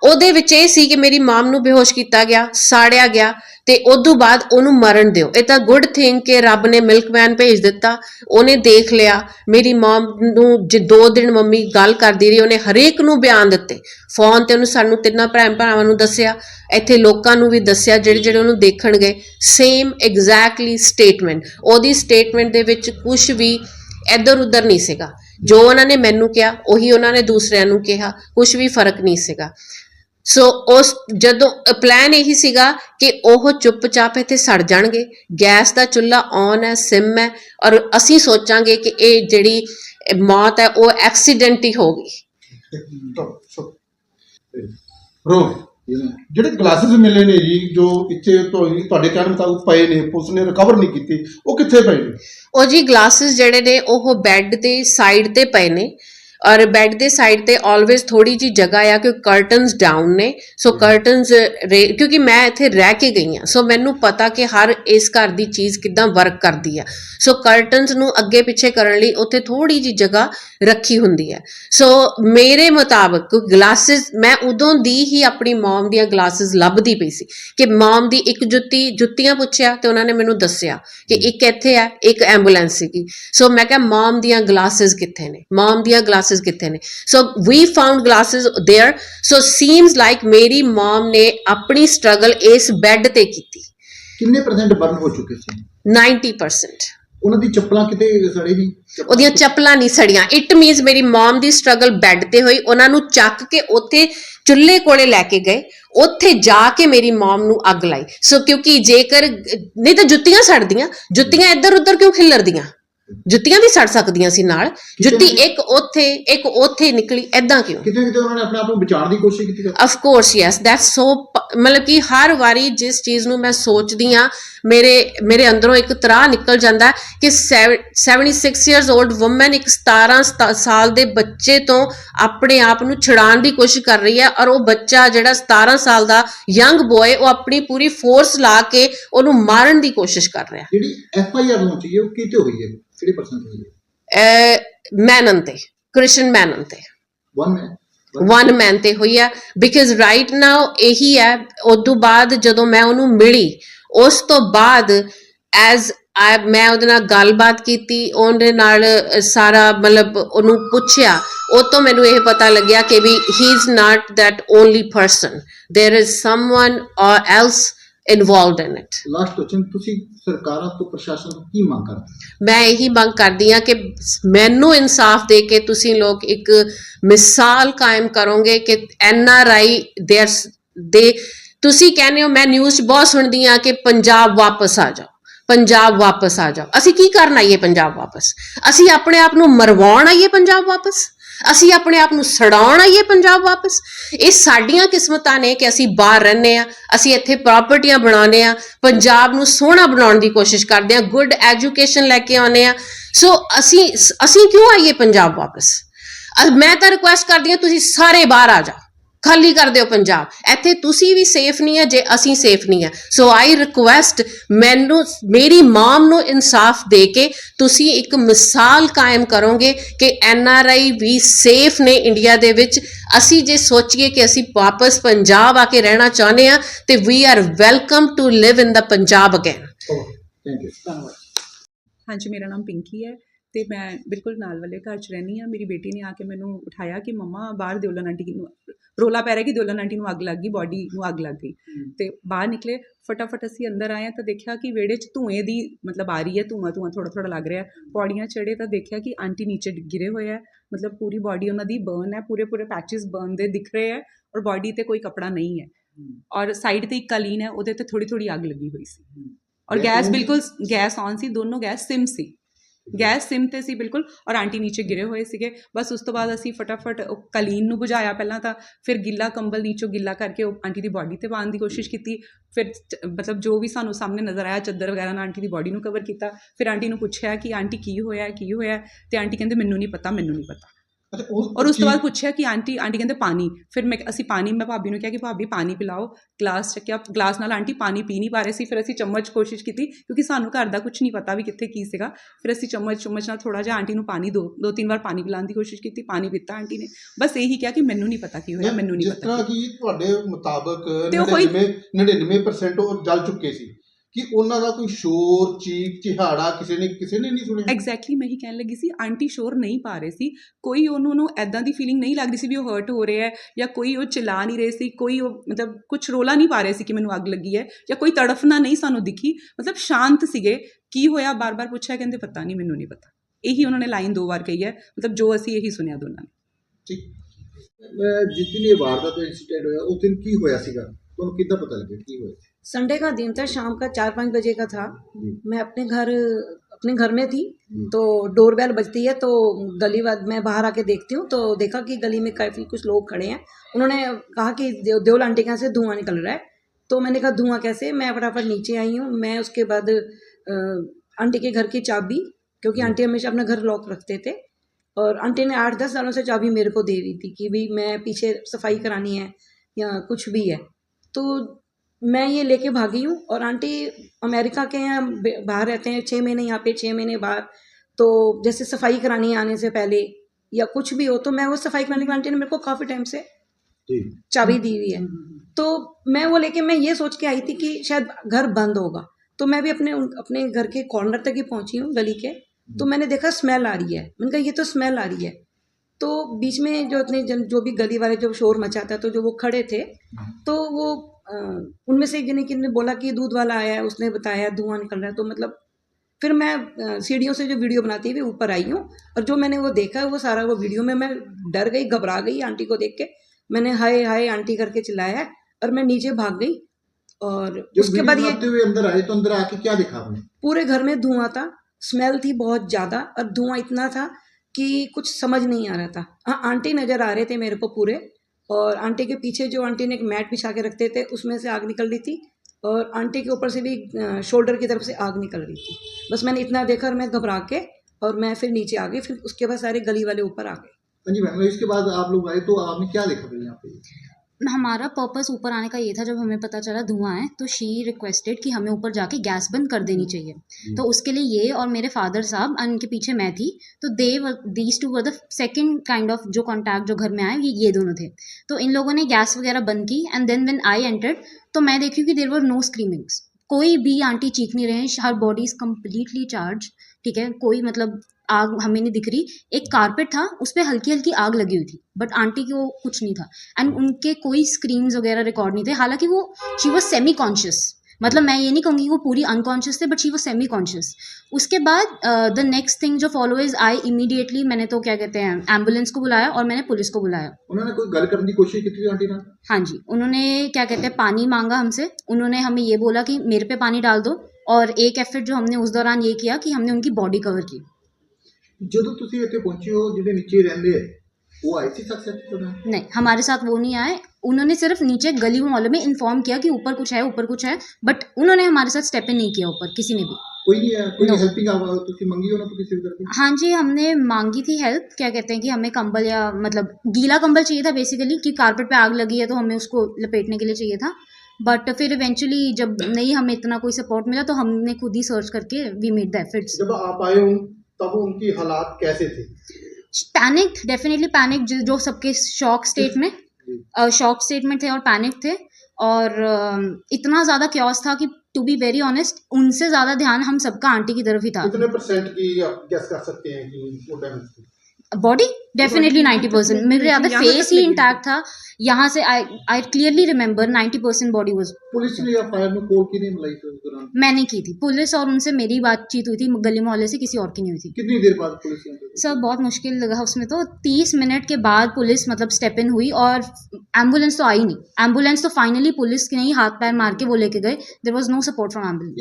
ਉਹਦੇ ਵਿੱਚ ਇਹ ਸੀ ਕਿ ਮੇਰੀ ਮਾਮ ਨੂੰ ਬੇਹੋਸ਼ ਕੀਤਾ ਗਿਆ, ਸਾੜਿਆ ਗਿਆ ਤੇ ਉਦੋਂ ਬਾਅਦ ਉਹਨੂੰ ਮਰਨ ਦਿਓ। ਇਹ ਤਾਂ ਗੁੱਡ ਥਿੰਗ ਕਿ ਰੱਬ ਨੇ ਮਿਲਕਮੈਨ ਭੇਜ ਦਿੱਤਾ, ਉਹਨੇ ਦੇਖ ਲਿਆ। ਮੇਰੀ ਮਾਮ ਨੂੰ ਜੇ ਦੋ ਦਿਨ ਮੰਮੀ ਗੱਲ ਕਰਦੀ ਰਹੀ, ਉਹਨੇ ਹਰੇਕ ਨੂੰ ਬਿਆਨ ਦਿੱਤੇ। ਫੋਨ ਤੇ ਉਹਨੂੰ ਸਾਨੂੰ ਤਿੰਨਾਂ ਭੈਣ ਭਰਾਵਾਂ ਨੂੰ ਦੱਸਿਆ, ਇੱਥੇ ਲੋਕਾਂ ਨੂੰ ਵੀ ਦੱਸਿਆ, ਜਿਹੜੇ ਜਿਹੜੇ ਉਹਨੂੰ ਦੇਖਣ ਗਏ। ਸੇਮ ਐਗਜ਼ੈਕਟਲੀ ਸਟੇਟਮੈਂਟ ਉਹਦੀ ਸਟੇਟਮੈਂਟ ਦੇ ਵਿੱਚ ਕੁਝ ਵੀ ਇੱਧਰ ਉੱਧਰ ਨਹੀਂ ਸੀਗਾ। ਜੋ ਉਹਨਾਂ ਨੇ ਮੈਨੂੰ ਕਿਹਾ, ਉਹੀ ਉਹਨਾਂ ਨੇ ਦੂਸਰਿਆਂ ਨੂੰ ਕਿਹਾ। ਕੁਝ ਵੀ ਫ਼ਰਕ ਨਹੀਂ ਸੀਗਾ। ਸੋ ਉਸ ਜਦੋਂ ਪਲਾਨ ਇਹੀ ਸੀਗਾ ਕਿ ਉਹ ਚੁੱਪਚਾਪ ਇੱਥੇ ਸੜ ਜਾਣਗੇ। ਗੈਸ ਦਾ ਚੁੱਲ੍ਹਾ ਔਨ ਹੈ ਸਿਮ ਹੈ ਔਰ ਅਸੀਂ ਸੋਚਾਂਗੇ ਕਿ ਇਹ ਜਿਹੜੀ ਮੌਤ ਹੈ ਉਹ ਐਕਸੀਡੈਂਟ ਹੀ ਹੋ ਗਈ। ਰੋ ਜਿਹੜੇ ਗਲਾਸਿਸ ਮਿਲੇ ਨੇ ਜੀ ਜੋ ਇੱਥੇ ਤੁਹਾਡੀ ਤੁਹਾਡੇ ਕਹਿਣ ਮੁਤਾਬਕ ਪਏ ਨੇ ਪੁਲਿਸ ਨੇ ਰਿਕਵਰ ਨਹੀਂ ਕੀਤੇ ਉਹ ਕਿੱਥੇ ਪਏ ਨੇ? ਉਹ ਜੀ ਗਲਾਸਿਸ ਜਿਹੜੇ ਨੇ ਉਹ ਬੈੱਡ ਦੇ ਸਾਈਡ ਤੇ ਪਏ ਨੇ। ਔਰ ਬੈੱਡ ਦੇ ਸਾਈਡ ਤੇ ਆਲਵੇਸ ਥੋੜੀ ਜੀ ਜਗ੍ਹਾ ਆ ਕਿ ਕਰਟਨਸ ਡਾਊਨ ਨੇ। ਸੋ ਕਰਟਨਸ ਕਿਉਂਕਿ ਮੈਂ ਇੱਥੇ ਰਹਿ ਕੇ ਗਈ ਆ ਸੋ ਮੈਨੂੰ ਪਤਾ ਕਿ ਹਰ ਇਸ ਘਰ ਦੀ ਚੀਜ਼ ਕਿਦਾਂ ਵਰਕ ਕਰਦੀ ਆ। ਸੋ ਕਰਟਨਸ ਨੂੰ ਅੱਗੇ ਪਿੱਛੇ ਕਰਨ ਲਈ ਉੱਥੇ ਥੋੜੀ ਜੀ ਜਗ੍ਹਾ ਰੱਖੀ ਹੁੰਦੀ ਹੈ ਸੋ ਮੇਰੇ ਮੁਤਾਬਕ ਗਲਾਸਿਸ ਮੈਂ ਉਦੋਂ ਦੀ ਹੀ ਆਪਣੀ ਮਮ ਦੀਆਂ ਗਲਾਸਿਸ ਲੱਭਦੀ ਪਈ ਸੀ ਕਿ ਮਮ ਦੀ ਇੱਕ ਜੁੱਤੀ ਜੁੱਤੀਆਂ ਪੁੱਛਿਆ ਤੇ ਉਹਨਾਂ ਨੇ ਮੈਨੂੰ ਦੱਸਿਆ ਕਿ ਇੱਕ ਇੱਥੇ ਹੈ ਇੱਕ ਐਂਬੂਲੈਂਸ ਸੀਗੀ। ਸੋ ਮੈਂ ਕਿਹਾ ਮਮ ਦੀਆਂ ਗਲਾਸਿਸ ਕਿੱਥੇ ਨੇ? ਮਮ ਦੀਆਂ ਗਲਾਸਿਸ ਕਿੱਥੇ ਨੇ so we found glasses there so seems like ਮੇਰੀ ਮਮ ਨੇ ਆਪਣੀ ਸਟਰਗਲ ਇਸ ਬੈੱਡ ਤੇ ਕੀਤੀ ਕਿੰਨੇ ਪਰਸੈਂਟ ਬਰਨ ਹੋ ਚੁੱਕੇ ਸੀ 90% ਉਹਨਾਂ ਦੀ ਚੱਪਲਾਂ ਕਿਤੇ ਸੜੇ ਨਹੀਂ ਚੱਪਲਾਂ- ਉਹਦੀਆਂ ਚੱਪਲਾਂ ਨਹੀਂ ਸੜੀਆਂ ਇਟ ਮੀਨਸ ਮੇਰੀ ਮਮ ਦੀ ਸਟਰਗਲ ਬੈੱਡ ਤੇ ਹੋਈ ਉਹਨਾਂ ਨੂੰ ਚੱਕ ਕੇ ਉੱਥੇ ਚੁੱਲ੍ਹੇ ਕੋਲੇ ਲੈ ਕੇ ਗਏ ਉੱਥੇ ਜਾ ਕੇ ਮੇਰੀ ਮਮ ਨੂੰ ਅੱਗ ਲਾਈ ਸੋ ਕਿਉਂਕਿ ਜੇਕਰ ਨਹੀਂ ਤਾਂ ਜੁੱਤੀਆਂ ਸੜਦੀਆਂ ਜੁੱਤੀਆਂ ਇੱਧਰ ਉੱਧਰ ਕਿਉਂ ਖਿਲਰਦੀਆਂ ਜੁੱਤੀਆਂ ਵੀ ਸੜ ਸਕਦੀਆਂ ਸੀ ਨਾਲ। ਜੁੱਤੀ ਇੱਕ ਉੱਥੇ ਇੱਕ ਉੱਥੇ ਨਿਕਲੀ ਐਦਾਂ ਕਿਉਂ? ਕਿਤੇ ਕਿਤੇ ਉਹਨਾਂ ਨੇ ਆਪਣੇ ਆਪ ਨੂੰ ਬਚਾਉਣ ਦੀ ਕੋਸ਼ਿਸ਼ ਕੀਤੀ। Of course yes that's so ਮਤਲਬ ਕਿ ਹਰ ਵਾਰੀ ਜਿਸ ਚੀਜ਼ ਨੂੰ ਮੈਂ ਸੋਚਦੀ ਆ ਮੇਰੇ ਮੇਰੇ ਅੰਦਰੋਂ ਇੱਕ ਤਰਾਹ ਨਿਕਲ ਜਾਂਦਾ ਕਿ ਸੈਵ- 76 ਇਅਰਸ 올ਡ ਔਮਨ ਇੱਕ 17 ਸਤਾ- ਸਾਲ ਦੇ ਬੱਚੇ ਤੋਂ ਆਪਣੇ ਆਪ ਨੂੰ ਛੁਡਾਉਣ ਦੀ ਕੋਸ਼ਿਸ਼ ਕਰ ਰਹੀ ਹੈ ਔਰ ਉਹ ਬੱਚਾ ਜਿਹੜਾ 17 ਸਾਲ ਦਾ ਯੰਗ ਬॉय ਉਹ ਆਪਣੀ ਪੂਰੀ ਫੋਰਸ ਲਾ ਕੇ ਉਹਨੂੰ ਮਾਰਨ ਦੀ ਕੋਸ਼ਿਸ਼ ਕਰ ਰਿਹਾ ਜਿਹੜੀ ਐਫ ਆਈ ਆਰ ਹੋਣੀ ਚਾਹੀਏ ਉਹ ਕਿਤੇ ਹੋਈ ਹੈ? ਕਿਹੜੇ ਪਰਸੈਂਟ ਹੋਈ ਹੈ? ਹੈ ਮੈਨਨ ਤੇ ਕ੍ਰਿਸ਼ਨ ਮੈਨਨ ਤੇ। ਵਨ ਮੈਨ ਵਨ ਮੈਨ ਤੇ ਹੋਈ ਹੈ ਬਿਕਾਜ਼ ਰਾਈਟ ਨਾਓ ਇਹੀ ਹੈ ਉਸ ਤੋਂ ਬਾਅਦ ਜਦੋਂ ਮੈਂ ਉਹਨੂੰ ਮਿਲੀ ਉਸ ਤੋਂ ਬਾਅਦ ਐਜ਼ ਮੈਂ ਉਹਦੇ ਨਾਲ ਗੱਲਬਾਤ ਕੀਤੀ ਉਹਦੇ ਨਾਲ ਸਾਰਾ ਮਤਲਬ ਉਹਨੂੰ ਪੁੱਛਿਆ ਉਹ ਤੋਂ ਮੈਨੂੰ ਇਹ ਪਤਾ ਲੱਗਿਆ ਕਿ we he is not that only person there is someone or else involved in it. Last question ਤੁਸੀਂ ਸਰਕਾਰਾਂ ਤੋਂ ਪ੍ਰਸ਼ਾਸਨ ਤੋਂ ਕੀ ਮੰਗ ਕਰਦੇ ਮੈਂ ਇਹੀ ਮੰਗ ਕਰਦੀ ਹਾਂ ਕਿ ਮੈਨੂੰ ਇਨਸਾਫ ਦੇ ਕੇ ਤੁਸੀਂ ਲੋਕ ਇੱਕ ਮਿਸਾਲ ਕਾਇਮ ਕਰੋਗੇ ਕਿ ਐਨ ਆਰ ਆਈ ਦੇ ਤੁਸੀਂ ਕਹਿੰਦੇ ਹੋ, ਮੈਂ ਨਿਊਜ਼ 'ਚ ਬਹੁਤ ਸੁਣਦੀ ਹਾਂ ਕਿ ਪੰਜਾਬ ਵਾਪਸ ਆ ਜਾਓ, ਪੰਜਾਬ ਵਾਪਸ ਆ ਜਾਓ। ਅਸੀਂ ਕੀ ਕਰਨ ਆਈਏ ਪੰਜਾਬ ਵਾਪਸ? ਅਸੀਂ ਆਪਣੇ ਆਪ ਨੂੰ ਮਰਵਾਉਣ ਆਈਏ ਪੰਜਾਬ ਵਾਪਸ? ਅਸੀਂ ਆਪਣੇ ਆਪ ਨੂੰ ਸੜਾਉਣ ਆਈਏ ਪੰਜਾਬ ਵਾਪਸ? ਇਹ ਸਾਡੀਆਂ ਕਿਸਮਤਾਂ ਨੇ ਕਿ ਅਸੀਂ ਬਾਹਰ ਰਹਿੰਦੇ ਆ ਅਸੀਂ ਇੱਥੇ ਪ੍ਰਾਪਰਟੀਆਂ ਬਣਾਉਂਦੇ ਆ ਪੰਜਾਬ ਨੂੰ ਸੋਹਣਾ ਬਣਾਉਣ ਦੀ ਕੋਸ਼ਿਸ਼ ਕਰਦੇ ਆ ਗੁੱਡ ਐਜੂਕੇਸ਼ਨ ਲੈ ਕੇ ਆਉਂਦੇ ਆ ਸੋ ਅਸੀਂ ਅਸੀਂ ਕਿਉਂ ਆਈਏ ਪੰਜਾਬ ਵਾਪਸ? ਮੈਂ ਤਾਂ ਰਿਕੁਐਸਟ ਕਰਦੀ ਹਾਂ, ਤੁਸੀਂ ਸਾਰੇ ਬਾਹਰ ਆ ਜਾਓ। ਖਾਲੀ ਕਰ ਦਿਓ ਪੰਜਾਬ। ਇੱਥੇ ਤੁਸੀਂ ਵੀ ਸੇਫ ਨਹੀਂ ਹੈ ਜੇ ਅਸੀਂ ਸੇਫ ਨਹੀਂ ਹੈ। ਸੋ ਆਈ ਰਿਕੁਐਸਟ ਮੈਨੂੰ ਮੇਰੀ ਮਾਮ ਨੂੰ ਇਨਸਾਫ ਦੇ ਕੇ ਤੁਸੀਂ ਇੱਕ ਮਿਸਾਲ ਕਾਇਮ ਕਰੋਗੇ ਕਿ N R I we safe ਨੇ ਇੰਡੀਆ ਦੇ ਵਿੱਚ। ਅਸੀਂ ਜੇ ਸੋਚੀਏ ਕਿ ਅਸੀਂ ਵਾਪਸ ਪੰਜਾਬ ਆ ਕੇ ਰਹਿਣਾ ਚਾਹੁੰਦੇ ਆ ਤੇ we are welcome to live in the Punjab again thank you ਧੰਨਵਾਦ। ਹਾਂਜੀ ਮੇਰਾ ਨਾਮ ਪਿੰਕੀ ਹੈ। ਤੇ ਮੈਂ ਬਿਲਕੁਲ ਨਾਲ ਵਾਲੇ ਘਰ 'ਚ ਰਹਿੰਦੀ ਹਾਂ। ਮੇਰੀ ਬੇਟੀ ਨੇ ਆ ਕੇ ਮੈਨੂੰ ਉਠਾਇਆ ਕਿ ਮੰਮਾ ਬਾਹਰ ਦਿਓਲਨ ਆਂਟੀ ਨੂੰ ਰੋਲਾ ਪੈ ਰਿਹਾ ਕਿ ਦਿਓਲਨ ਆਂਟੀ ਨੂੰ ਅੱਗ ਲੱਗ ਗਈ ਬਾਡੀ ਨੂੰ ਅੱਗ ਲੱਗ ਗਈ। ਤੇ ਬਾਹਰ ਨਿਕਲੇ ਫਟਾਫਟ ਅਸੀਂ ਅੰਦਰ ਆਏ ਤਾਂ ਦੇਖਿਆ ਕਿ ਵਿਹੜੇ 'ਚ ਧੂਏ ਦੀ ਮਤਲਬ ਆ ਰਹੀ ਹੈ ਧੂਆਂ ਧੂਆਂ ਥੋੜਾ ਥੋੜਾ ਲੱਗ ਰਿਹਾ। ਪੌੜੀਆਂ ਚੜੇ ਤਾਂ ਦੇਖਿਆ ਕਿ ਆਂਟੀ ਨੀਚੇ ਗਿਰੇ ਹੋਏ ਹੈ। ਮਤਲਬ ਪੂਰੀ ਬਾਡੀ ਉਹਨਾਂ ਦੀ ਬਰਨ ਹੈ ਪੂਰੇ ਪੂਰੇ ਪੈਚਸ ਬਰਨ ਦੇ ਦਿਖ ਰਹੇ ਹੈ ਔਰ ਬਾਡੀ ਤੇ ਕੋਈ ਕਪੜਾ ਨਹੀਂ ਹੈ। ਔਰ ਸਾਈਡ ਤੇ ਇੱਕ ਕਾਲੀਨ ਹੈ ਉਹਦੇ ਤੇ ਥੋੜੀ ਥੋੜੀ ਅੱਗ ਲੱਗੀ ਹੋਈ ਸੀ। ਔਰ ਗੈਸ? ਬਿਲਕੁਲ ਗੈਸ ਔਨ ਸੀ ਦੋਨੋਂ ਗੈਸ ਸਿਮ ਸੀ। ਗੈਸ ਸਿਮ ਤੇ ਸੀ ਬਿਲਕੁਲ ਔਰ ਆਂਟੀ ਨੀਚੇ ਗਿਰੇ ਹੋਏ ਸੀਗੇ। ਬਸ ਉਸ ਤੋਂ ਬਾਅਦ ਅਸੀਂ ਫਟਾਫਟ ਉਹ ਕਲੀਨ ਨੂੰ ਬੁਝਾਇਆ ਪਹਿਲਾਂ ਤਾਂ ਫਿਰ ਗਿੱਲਾ ਕੰਬਲ ਨੀਚੋਂ ਗਿੱਲਾ ਕਰਕੇ ਉਹ ਆਂਟੀ ਦੀ ਬਾਡੀ ਤੇ ਪਾਉਣ ਦੀ ਕੋਸ਼ਿਸ਼ ਕੀਤੀ। ਫਿਰ ਮਤਲਬ ਜੋ ਵੀ ਸਾਨੂੰ ਸਾਹਮਣੇ ਨਜ਼ਰ ਆਇਆ ਚੱਦਰ ਵਗੈਰਾ ਨਾਲ ਆਂਟੀ ਦੀ ਬਾਡੀ ਨੂੰ ਕਵਰ ਕੀਤਾ। ਫਿਰ ਆਂਟੀ ਨੂੰ ਪੁੱਛਿਆ ਕਿ ਆਂਟੀ ਕੀ ਹੋਇਆ ਕੀ ਹੋਇਆ? ਤੇ ਆਂਟੀ ਕਹਿੰਦੇ ਮੈਨੂੰ ਨਹੀਂ ਪਤਾ ਮੈਨੂੰ ਨਹੀਂ ਪਤਾ। ਔਰ ਉਸ ਤੋਂ ਬਾਅਦ ਪੁੱਛਿਆ ਕਿ ਆਂਟੀ ਆਂਟੀ ਕਹਿੰਦੇ ਪਾਣੀ। ਫਿਰ ਮੈਂ ਅਸੀਂ ਪਾਣੀ ਮੈਂ ਭਾਬੀ ਨੂੰ ਕਿਹਾ ਕਿ ਭਾਬੀ ਪਾਣੀ ਪਿਲਾਓ ਗਲਾਸ ਚੱਕਿਆ ਗਲਾਸ ਨਾਲ ਆਂਟੀ ਪਾਣੀ ਪੀ ਨਹੀਂ ਪਾ ਰਹੇ ਸੀ। ਫਿਰ ਅਸੀਂ ਚਮਚ ਕੋਸ਼ਿਸ਼ ਕੀਤੀ ਕਿਉਂਕਿ ਸਾਨੂੰ ਘਰ ਦਾ ਕੁਝ ਨਹੀਂ ਪਤਾ ਵੀ ਕਿੱਥੇ ਕੀ ਸੀਗਾ। ਫਿਰ ਅਸੀਂ ਚਮਚ ਚਮਚ ਨਾਲ ਥੋੜਾ ਜਿਹਾ ਆਂਟੀ ਨੂੰ ਪਾਣੀ ਦੋ ਦੋ ਤਿੰਨ ਵਾਰ ਪਾਣੀ ਪਿਲਾਉਣ ਦੀ ਕੋਸ਼ਿਸ਼ ਕੀਤੀ ਪਾਣੀ ਪੀਤਾ ਆਂਟੀ ਨੇ। ਬਸ ਇਹੀ ਕਿਹਾ ਕਿ ਮੈਨੂੰ ਨਹੀਂ ਪਤਾ ਕੀ ਹੋਇਆ ਮੈਨੂੰ ਨਹੀਂ ਜਿਸ ਪਤਾ ਤਰ੍ਹਾਂ ਕੀ ਤੁਹਾਡੇ ਮੁਤਾਬਕ ਤੇ ਉਹ ਕੋਈ- 99 99% ਉਹ ਜਲ ਚੁੱਕੇ ਸੀ। ਕਿ ਉਹਨਾਂ ਦਾ ਕੋਈ ਸ਼ੋਰ ਚੀਕ ਚਿਹਾੜਾ ਕਿਸੇ ਨੇ ਕਿਸੇ ਨੇ ਨਹੀਂ ਸੁਣਿਆ? ਐਗਜ਼ੈਕਟਲੀ ਮੈਂ ਹੀ ਕਹਿਣ ਲੱਗੀ ਸੀ ਆਂਟੀ ਸ਼ੋਰ ਨਹੀਂ ਪਾ ਰਹੇ ਸੀ। ਕੋਈ ਉਹਨੂੰ ਨੂੰ ਐਦਾਂ ਦੀ ਫੀਲਿੰਗ ਨਹੀਂ ਲੱਗਦੀ ਸੀ ਵੀ ਉਹ ਹਰਟ ਹੋ ਰਿਹਾ ਹੈ ਜਾਂ ਕੋਈ ਉਹ ਚਿਲਾ ਨਹੀਂ ਰਹੇ ਸੀ ਕੋਈ ਉਹ ਮਤਲਬ ਕੁਝ ਰੋਲਾ ਨਹੀਂ ਪਾ ਰਹੇ ਸੀ ਕਿ ਮੈਨੂੰ ਅੱਗ ਲੱਗੀ ਹੈ ਜਾਂ ਕੋਈ ਤੜਫਣਾ ਨਹੀਂ ਸਾਨੂੰ ਦਿਖੀ। ਮਤਲਬ ਸ਼ਾਂਤ ਸੀਗੇ। ਕੀ ਹੋਇਆ? ਬਾਰ-ਬਾਰ ਪੁੱਛਿਆ ਕਹਿੰਦੇ ਪਤਾ ਨਹੀਂ ਮੈਨੂੰ ਨਹੀਂ ਪਤਾ। ਇਹੀ ਉਹਨਾਂ ਨੇ ਲਾਈਨ ਦੋ ਵਾਰ ਕਹੀ ਹੈ। ਮਤਲਬ ਜੋ ਅਸੀਂ ਇਹੀ ਸੁਣਿਆ ਦੋਨਾਂ ਨੇ। ਠੀਕ। ਜਿਸ ਦਿਨ ਇਹ ਵਾਰਦਾਤ ਇਨਸੀਡੈਂਟ ਹੋਇਆ ਉਸ ਦਿਨ ਕੀ ਹੋਇਆ ਸੀਗਾ? ਤੁਹਾਨੂੰ ਕਿੱਦਾਂ ਪਤਾ ਲੱਗਿਆ ਕੀ ਹੋਇਆ संडे का दिन था शाम का चार पाँच बजे का था जी। मैं अपने घर अपने घर में थी जी। तो डोरबेल बजती है तो गली वाद मैं बाहर आके देखती हूँ तो देखा कि गली में काफ़ी कुछ लोग खड़े हैं उन्होंने कहा कि देव देवल आंटी के यहाँ से धुआं निकल रहा है तो मैंने कहा धुआं कैसे मैं फटाफट नीचे आई हूँ मैं उसके बाद अ, आंटी के घर की चाबी क्योंकि आंटी हमेशा अपना घर लॉक रखते थे और आंटी ने आठ दस सालों से चाबी मेरे को दे हुई थी कि भाई मैं पीछे सफाई करानी है या कुछ भी है तो मैं ये लेके भागी हूँ और आंटी अमेरिका के बे- बाहर रहते हैं छः महीने यहाँ पे छः महीने बाहर। तो जैसे सफ़ाई करानी है आने से पहले या कुछ भी हो तो मैं वो सफ़ाई कराने के आंटी ने मेरे को काफ़ी टाइम से चाबी दी हुई है। तो मैं वो लेके मैं ये सोच के आई थी कि शायद घर बंद होगा। तो मैं भी अपने अपने घर के कॉर्नर तक ही पहुँची हूँ गली के। तो मैंने देखा स्मेल आ रही है। मैंने कहा ये तो स्मेल आ रही है। तो बीच में जो इतने जन जो भी गली वाले जो शोर मचाता है तो जो वो खड़े थे तो वो उनमें से एक जने किसी ने बोला कि दूध वाला आया है उसने बताया धुआँ निकल रहा है तो मतलब फिर मैं सीढ़ियों से जो वीडियो बनाती हुई ऊपर आई हूँ और जो मैंने वो देखा वो सारा वो वीडियो में मैं डर गई घबरा गई आंटी को देख के। मैंने हाय हाय आंटी करके चिल्लाया और मैं नीचे भाग गई और उसके बाद ये अंदर आए तो अंदर आके क्या देखा आपने? पूरे घर में धुआँ था स्मेल थी बहुत ज़्यादा और धुआँ इतना था कि कुछ समझ नहीं आ रहा था। हाँ आंटी नज़र आ रहे थे मेरे को पूरे और आंटी के पीछे जो आंटी ने एक मैट बिछा के रखते थे, उसमें से आग निकल रही थी और आंटी के ऊपर से भी शोल्डर की तरफ़ से आग निकल रही थी। बस मैंने इतना देखा और मैं घबरा के और मैं फिर नीचे आ गई, फिर उसके बाद सारे गली वाले ऊपर आ गए। हाँ जी मैम इसके बाद आप लोग आए तो आपने क्या देखा यहाँ पे? हमारा पर्पस ऊपर आने का ये था जब हमें पता चला धुआँ है तो शी रिक्वेस्टेड कि हमें ऊपर जाके गैस बंद कर देनी चाहिए। तो उसके लिए ये और मेरे फादर साहब और उनके पीछे मैं थी तो दे these two were the second kind of जो कॉन्टैक्ट जो घर में आए ये ये दोनों थे। तो इन लोगों ने गैस वगैरह बंद की and then when I entered तो मैं देखी कि देर वर नो स्क्रीमिंग्स कोई भी आंटी चीख नहीं रहे her body is completely charge ठीक है? कोई मतलब आग हमें नहीं दिख रही। एक कारपेट था उस पर हल्की हल्की आग लगी हुई थी बट आंटी को कुछ नहीं था। एंड उनके कोई स्क्रीम्स वगैरह रिकॉर्ड नहीं थे। हालाँकि वो शी वॉज़ सेमी कॉन्शियस मतलब मैं ये नहीं कहूँगी कि वो पूरी अनकॉन्शियस थे बट शी वो सेमी कॉन्शियस उसके बाद द नेक्स्ट थिंग जो फॉलो इज़ आई इमीडिएटली मैंने तो क्या कहते हैं एंबुलेंस को बुलाया और मैंने पुलिस को बुलाया। उन्होंने कोई गल करने की कोशिश की थी आंटी ने? हाँ जी। उन्होंने क्या कहते हैं पानी मांगा हमसे। उन्होंने हमें ये बोला कि मेरे पे पानी डाल दो और एक एफर्ट जो हमने उस दौरान ये किया कि हमने उनकी बॉडी कवर की। ਜਦੋਂ ਤੁਸੀਂ ਇੱਥੇ ਪਹੁੰਚੇ ਹੋ ਜਿਹਦੇ ਨੀਚੇ ਰਹਿੰਦੇ ਆ ਉਹ ਆਏ ਸੀ ਸ਼ਖਸ ਇੱਥੇ ਤੁਹਾਡੇ नहीं हमारे साथ वो नहीं आए उन्होंने सिर्फ नीचे गली मोहल्ले में इन्फॉर्म किया कि ऊपर कुछ है ऊपर कुछ है बट उन्होंने हमारे साथ स्टेप इन नहीं किया ऊपर किसी ने भी ਕੋਈ ਨਹੀਂ ਆਇਆ ਕੋਈ No. ਹੈਲਪਿੰਗ ਆ ਤੁਸੀਂ ਮੰਗੀ ਉਹਨਾਂ ਤੋਂ ਕਿਸੇ ਵੀ ਕਰਕੇ हाँ जी हमने मांगी थी हेल्प क्या कहते हैं कि हमें कंबल या मतलब गीला कंबल चाहिए था बेसिकली कि कारपेट पे आग लगी है तो हमें उसको लपेटने के लिए चाहिए था बट फिर इवेंचुअली जब नहीं हमें इतना कोई सपोर्ट मिला तो हमने खुद ही सर्च करके वी मेड द एफर्ट्स जब आप आए हो तब उनकी हालात कैसे थे? पैनिक डेफिनेटली पैनिक जो सबके शॉक स्टेट में शॉक स्टेट में थे और पैनिक थे। और इतना ज़्यादा क्योस था कि टू बी वेरी ऑनेस्ट उनसे ज़्यादा ध्यान हम सबका आंटी की तरफ़ ही था। कितने परसेंट की आप गैस कर सकते हैं कि वो damage body definitely ninety percent मेरे यहाँ पे फेस ही इंटैक्ट था यहाँ से I I clearly remember ninety percent body was police मैंने की थी। पुलिस और उनसे मेरी बातचीत हुई थी गली मोहल्ले से किसी और की नहीं हुई थी। कितनी देर बाद पुलिस सर बहुत मुश्किल लगा उसमें तो। तीस मिनट के बाद पुलिस मतलब स्टेप इन हुई और एंबुलेंस तो आई नहीं। एंबुलेंस तो फाइनली पुलिस ने ही हाथ पैर मार के वो लेके गए। There was no support from ambulance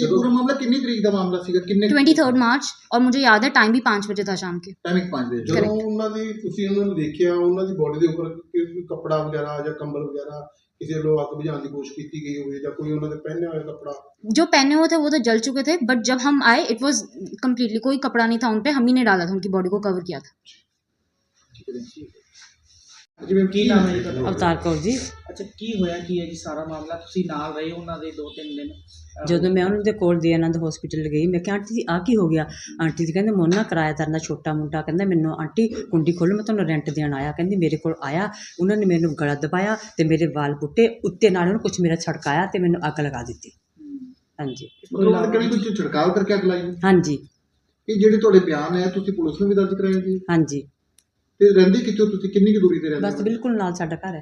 twenty third March और मुझे याद है टाइम भी 5 बजे था शाम के। टाइम 5 बजे। ਤੁਸੀਂ ਉਹਨਾਂ ਨੂੰ ਦੇਖਿਆ ਉਹਨਾਂ ਦੀ ਬੋਡੀ ਦੇ ਉੱਪਰ ਕੋਈ ਕੱਪੜਾ ਵਗੈਰਾ ਜਾਂ ਕੰਬਲ ਵਗੈਰਾ ਕਿਸੇ ਵੱਲੋਂ ਅੱਗ ਬੁਝਾਉਣ ਦੀ ਕੋਸ਼ਿਸ਼ ਕੀਤੀ ਗਈ ਹੋਵੇ ਜਾਂ ਕੋਈ ਉਹਨਾਂ ਦੇ ਪਹਿਨੇ ਹੋਏ ਕੱਪੜਾ जो पहने हुए थे वो तो जल चुके थे बट जब हम आए इट वॉज कम्प्लीटली कोई कपड़ा नहीं था उन पे हम ही ने डाला था उनकी बॉडी को कवर किया था ਜਿਵੇਂ ਕੀ ਨਾਮ ਹੈ ਜੀ ਤੁਹਾਡਾ? ਅਵਤਾਰ ਕੌਰ ਜੀ। ਅੱਛਾ ਕੀ ਹੋਇਆ? ਕੀ ਹੈ ਜੀ ਸਾਰਾ ਮਾਮਲਾ? ਤੁਸੀਂ ਨਾਲ ਰਹੇ ਉਹਨਾਂ ਦੇ 2-3 ਦਿਨ। ਅਹ, ਜਦੋਂ ਮੈਂ ਉਹਨਾਂ ਦੇ ਕੋਲ ਦੇ ਆਨੰਦ ਹਸਪੀਟਲ ਗਈ ਮੈਂ ਕਿਹਾ ਆਂਟੀ ਜੀ ਆ ਕੀ ਹੋ ਗਿਆ? ਆਂਟੀ ਜੀ ਕਹਿੰਦੇ ਮੋਨਾ ਕਿਰਾਇਆ ਦਾ ਛੋਟਾ ਮੁੰਡਾ। ਕਹਿੰਦਾ ਮੈਨੂੰ ਆਂਟੀ ਕੁੰਡੀ ਖੋਲ ਮੈਂ ਤੁਹਾਨੂੰ ਰੈਂਟ ਦੇਣ ਆਇਆ। ਕਹਿੰਦੀ ਮੇਰੇ ਕੋਲ ਆਇਆ। ਉਹਨਾਂ ਨੇ ਮੈਨੂੰ ਗਲਾ ਦਬਾਇਆ ਤੇ ਮੇਰੇ ਵਾਲ ਪੁੱਟੇ। ਉੱਤੇ ਨਾਲ ਉਹਨੇ ਕੁਝ ਮੇਰਾ ਛੜਕਾਇਆ ਤੇ ਮੈਨੂੰ ਅੱਗ ਲਗਾ ਦਿੱਤੀ। ਹਾਂਜੀ। ਮਤਲਬ ਉਹਨਾਂ ਨੇ ਕਿਹੜੀ ਕੁਝ ਛਿੜਕਾਅ ਕਰਕੇ ਅੱਗ ਲਾਈ? ਹਾਂਜੀ। ਇਹ ਜਿਹੜੇ ਤੁਹਾਡੇ ਬਿਆਨ ਹੈ ਤੁਸੀਂ ਪੁਲਿਸ ਨੂੰ ਵੀ ਦਰਜ ਕਰਾਏ ਜੀ? ਹਾਂਜੀ। ਤੇ ਰਹਿੰਦੇ ਕਿੱਥੋਂ? ਤੁਸੀਂ ਕਿੰਨੀ ਕੁ ਦੂਰੀ ਤੇ ਰਹਿੰਦੇ ਬਸ ਹੋ? ਬਿਲਕੁਲ ਨਾਲ ਸਾਡਾ ਘਰ ਹੈ।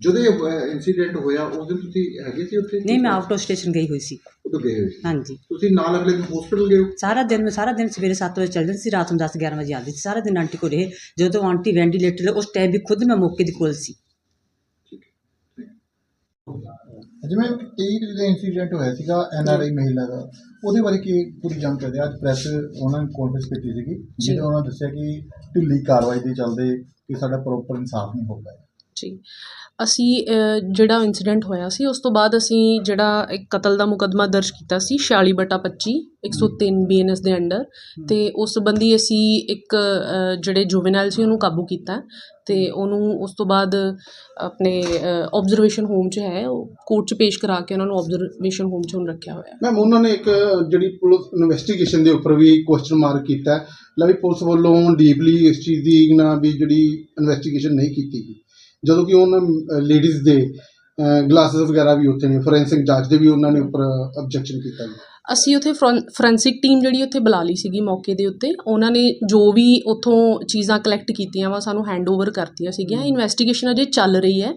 ਜਦੋਂ ਇਹ ਇਨਸੀਡੈਂਟ ਹੋਇਆ ਉਸ ਦਿਨ ਤੁਸੀਂ ਹੈਗੇ ਸੀ ਉੱਥੇ? ਨਹੀਂ ਮੈਂ ਆਊਟ ਆਫ ਸਟੇਸ਼ਨ ਗਈ ਹੋਈ ਸੀ। ਉਦੋਂ ਗਏ ਹੋਏ ਸੀ? ਹਾਂਜੀ। ਤੁਸੀਂ ਨਾਲ ਅਗਲੇ ਦਿਨ ਹਸਪੀਟਲ ਗਏ ਹੋ? ਸਾਰਾ ਦਿਨ ਮੈਂ ਸਾਰਾ ਦਿਨ ਸਵੇਰੇ 7 ਵਜੇ ਚੱਲ ਜਾਂਦੀ ਸੀ ਰਾਤ ਨੂੰ 10 11 ਵਜੇ ਆਉਂਦੀ ਸੀ। ਸਾਰਾ ਦਿਨ ਆਂਟੀ ਕੋਲ ਰਹੇ। ਜਦੋਂ ਆਂਟੀ ਵੈਂਟੀਲੇਟਰ ਉਸ ਟਾਈਮ ਵੀ ਖੁਦ ਮੈਂ ਮੌਕੇ ਦੇ ਕੋਲ ਸੀ। ਜਿਵੇਂ 23 ਦਾ ਇਨਸੀਡੈਂਟ ਹੋਇਆ ਸੀਗਾ ਐਨਆਰਆਈ ਮਹਿਲਾ ਦਾ ਉਹਦੇ ਬਾਰੇ ਕੀ ਪੂਰੀ ਜਾਣਕਾਰੀ ਅੱਜ ਪ੍ਰੈਸ ਉਹਨਾਂ ਨੇ ਕਾਨਫਰੰਸ ਕੀਤੀ ਸੀਗੀ ਜਿਹਦੇ ਉਹਨਾਂ ਦੱਸਿਆ ਕਿ ਢਿੱਲੀ ਕਾਰਵਾਈ ਦੇ ਚੱਲਦੇ ਕਿ ਸਾਡਾ ਪ੍ਰੋਪਰ ਇਨਸਾਫ ਨਹੀਂ ਹੋ ਪਾਇਆ। ਜੀ। ਅਸੀਂ ਜਿਹੜਾ ਇਨਸੀਡੈਂਟ ਹੋਇਆ ਸੀ ਉਸ ਤੋਂ ਬਾਅਦ ਅਸੀਂ ਜਿਹੜਾ ਇੱਕ ਕਤਲ ਦਾ ਮੁਕੱਦਮਾ ਦਰਜ ਕੀਤਾ ਸੀ 46 ਬਟਾ 25 103 ਬੀਐਨਐਸ ਦੇ ਅੰਡਰ। ਤੇ ਉਸ ਸੰਬੰਧੀ ਅਸੀਂ ਇੱਕ ਜਿਹੜੇ ਜੁਵੈਨਾਈਲ ਸੀ ਉਹਨੂੰ ਕਾਬੂ ਕੀਤਾ। ਤੇ ਉਹਨੂੰ ਉਸ ਤੋਂ ਬਾਅਦ ਆਪਣੇ ਆਬਜ਼ਰਵੇਸ਼ਨ ਹੋਮ 'ਚ ਹੈ। ਉਹ ਕੋਰਟ 'ਚ ਪੇਸ਼ ਕਰਾ ਕੇ ਉਹਨਾਂ ਨੂੰ ਆਬਜ਼ਰਵੇਸ਼ਨ ਹੋਮ 'ਚ ਹੁਣ ਰੱਖਿਆ ਹੋਇਆ। ਹੈ ਮੈਮ ਉਹਨਾਂ ਨੇ ਇੱਕ ਜਿਹੜੀ ਪੁਲਿਸ ਇਨਵੈਸਟੀਗੇਸ਼ਨ ਦੇ ਉੱਪਰ ਵੀ ਕੁਐਸਚਨ ਮਾਰਕ ਕੀਤਾ। ਲੈ ਵੀ ਪੁਲਿਸ ਵੱਲੋਂ ਡੀਪਲੀ ਇਸ ਚੀਜ਼ ਦੀ ਨਾ ਵੀ ਜਿਹੜੀ ਇਨਵੈਸਟੀਗੇਸ਼ਨ ਨਹੀਂ ਕੀਤੀ ਗਈ। ਜਦੋਂ ਕਿ ਉਹਨਾਂ ਲੇਡੀਜ਼ ਦੇ ਗਲਾਸਸ ਵਗੈਰਾ ਵੀ ਉੱਥੇ ਨੇ ਫੋਰੈਂਸਿਕ ਜਾਂਚ ਦੇ ਵੀ ਉਹਨਾਂ ਨੇ ਉੱਪਰ ਆਬਜੈਕਸ਼ਨ ਕੀਤਾ ਗਿਆ ਅਸੀਂ ਉੱਥੇ ਫੋਰੈਂਸਿਕ ਟੀਮ ਜਿਹੜੀ ਉੱਥੇ ਬੁਲਾ ਲਈ ਸੀਗੀ ਮੌਕੇ ਦੇ ਉੱਤੇ। ਉਹਨਾਂ ਨੇ ਜੋ ਵੀ ਉੱਥੋਂ ਚੀਜ਼ਾਂ ਕਲੈਕਟ ਕੀਤੀਆਂ ਵਾ ਸਾਨੂੰ ਹੈਂਡਓਵਰ ਕਰਤੀਆਂ ਸੀਗੀਆਂ। ਇਨਵੈਸਟੀਗੇਸ਼ਨ ਅਜੇ ਚੱਲ ਰਹੀ ਹੈ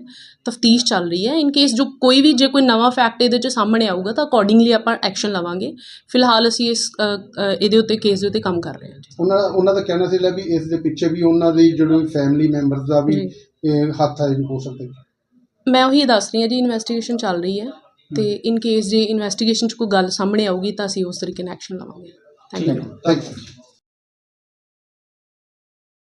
ਤਫਤੀਸ਼ ਚੱਲ ਰਹੀ ਹੈ। ਇਨ ਕੇਸ ਜੋ ਕੋਈ ਵੀ ਜੇ ਕੋਈ ਨਵਾਂ ਫੈਕਟ ਇਹਦੇ 'ਚ ਸਾਹਮਣੇ ਆਊਗਾ ਤਾਂ ਅਕੋਰਡਿੰਗਲੀ ਆਪਾਂ ਐਕਸ਼ਨ ਲਵਾਂਗੇ। ਫਿਲਹਾਲ ਅਸੀਂ ਇਸ ਇਹਦੇ ਉੱਤੇ ਕੇਸ ਦੇ ਉੱਤੇ ਕੰਮ ਕਰ ਰਹੇ ਹਾਂ ਜੀ। ਉਹਨਾਂ ਉਹਨਾਂ ਦਾ ਕਹਿਣਾ ਸੀ ਲੈ ਵੀ ਇਸ ਦੇ ਪਿੱਛੇ ਵੀ ਉਹਨਾਂ ਦੀ ਜਿਹੜੀ ਫੈਮਿਲੀ ਮੈਂਬਰਸ ਦਾ ਵੀ ਜੀ। ਇਹ ਹੱਥ ਹੈ ਹੋ ਸਕਦਾ ਮੈਂ ਉਹੀ ਦੱਸ ਰਹੀ ਹਾਂ ਜੀ ਇਨਵੈਸਟੀਗੇਸ਼ਨ ਚੱਲ ਰਹੀ ਹੈ ਤੇ ਇਨ ਕੇਸ ਜੇ ਇਨਵੈਸਟੀਗੇਸ਼ਨ 'ਚ ਕੋਈ ਗੱਲ ਸਾਹਮਣੇ ਆਊਗੀ ਤਾਂ ਅਸੀਂ ਉਸ ਤਰੀਕੇ ਨਾਲ ਐਕਸ਼ਨ ਲਵਾਂਗੇ। Thank you thank you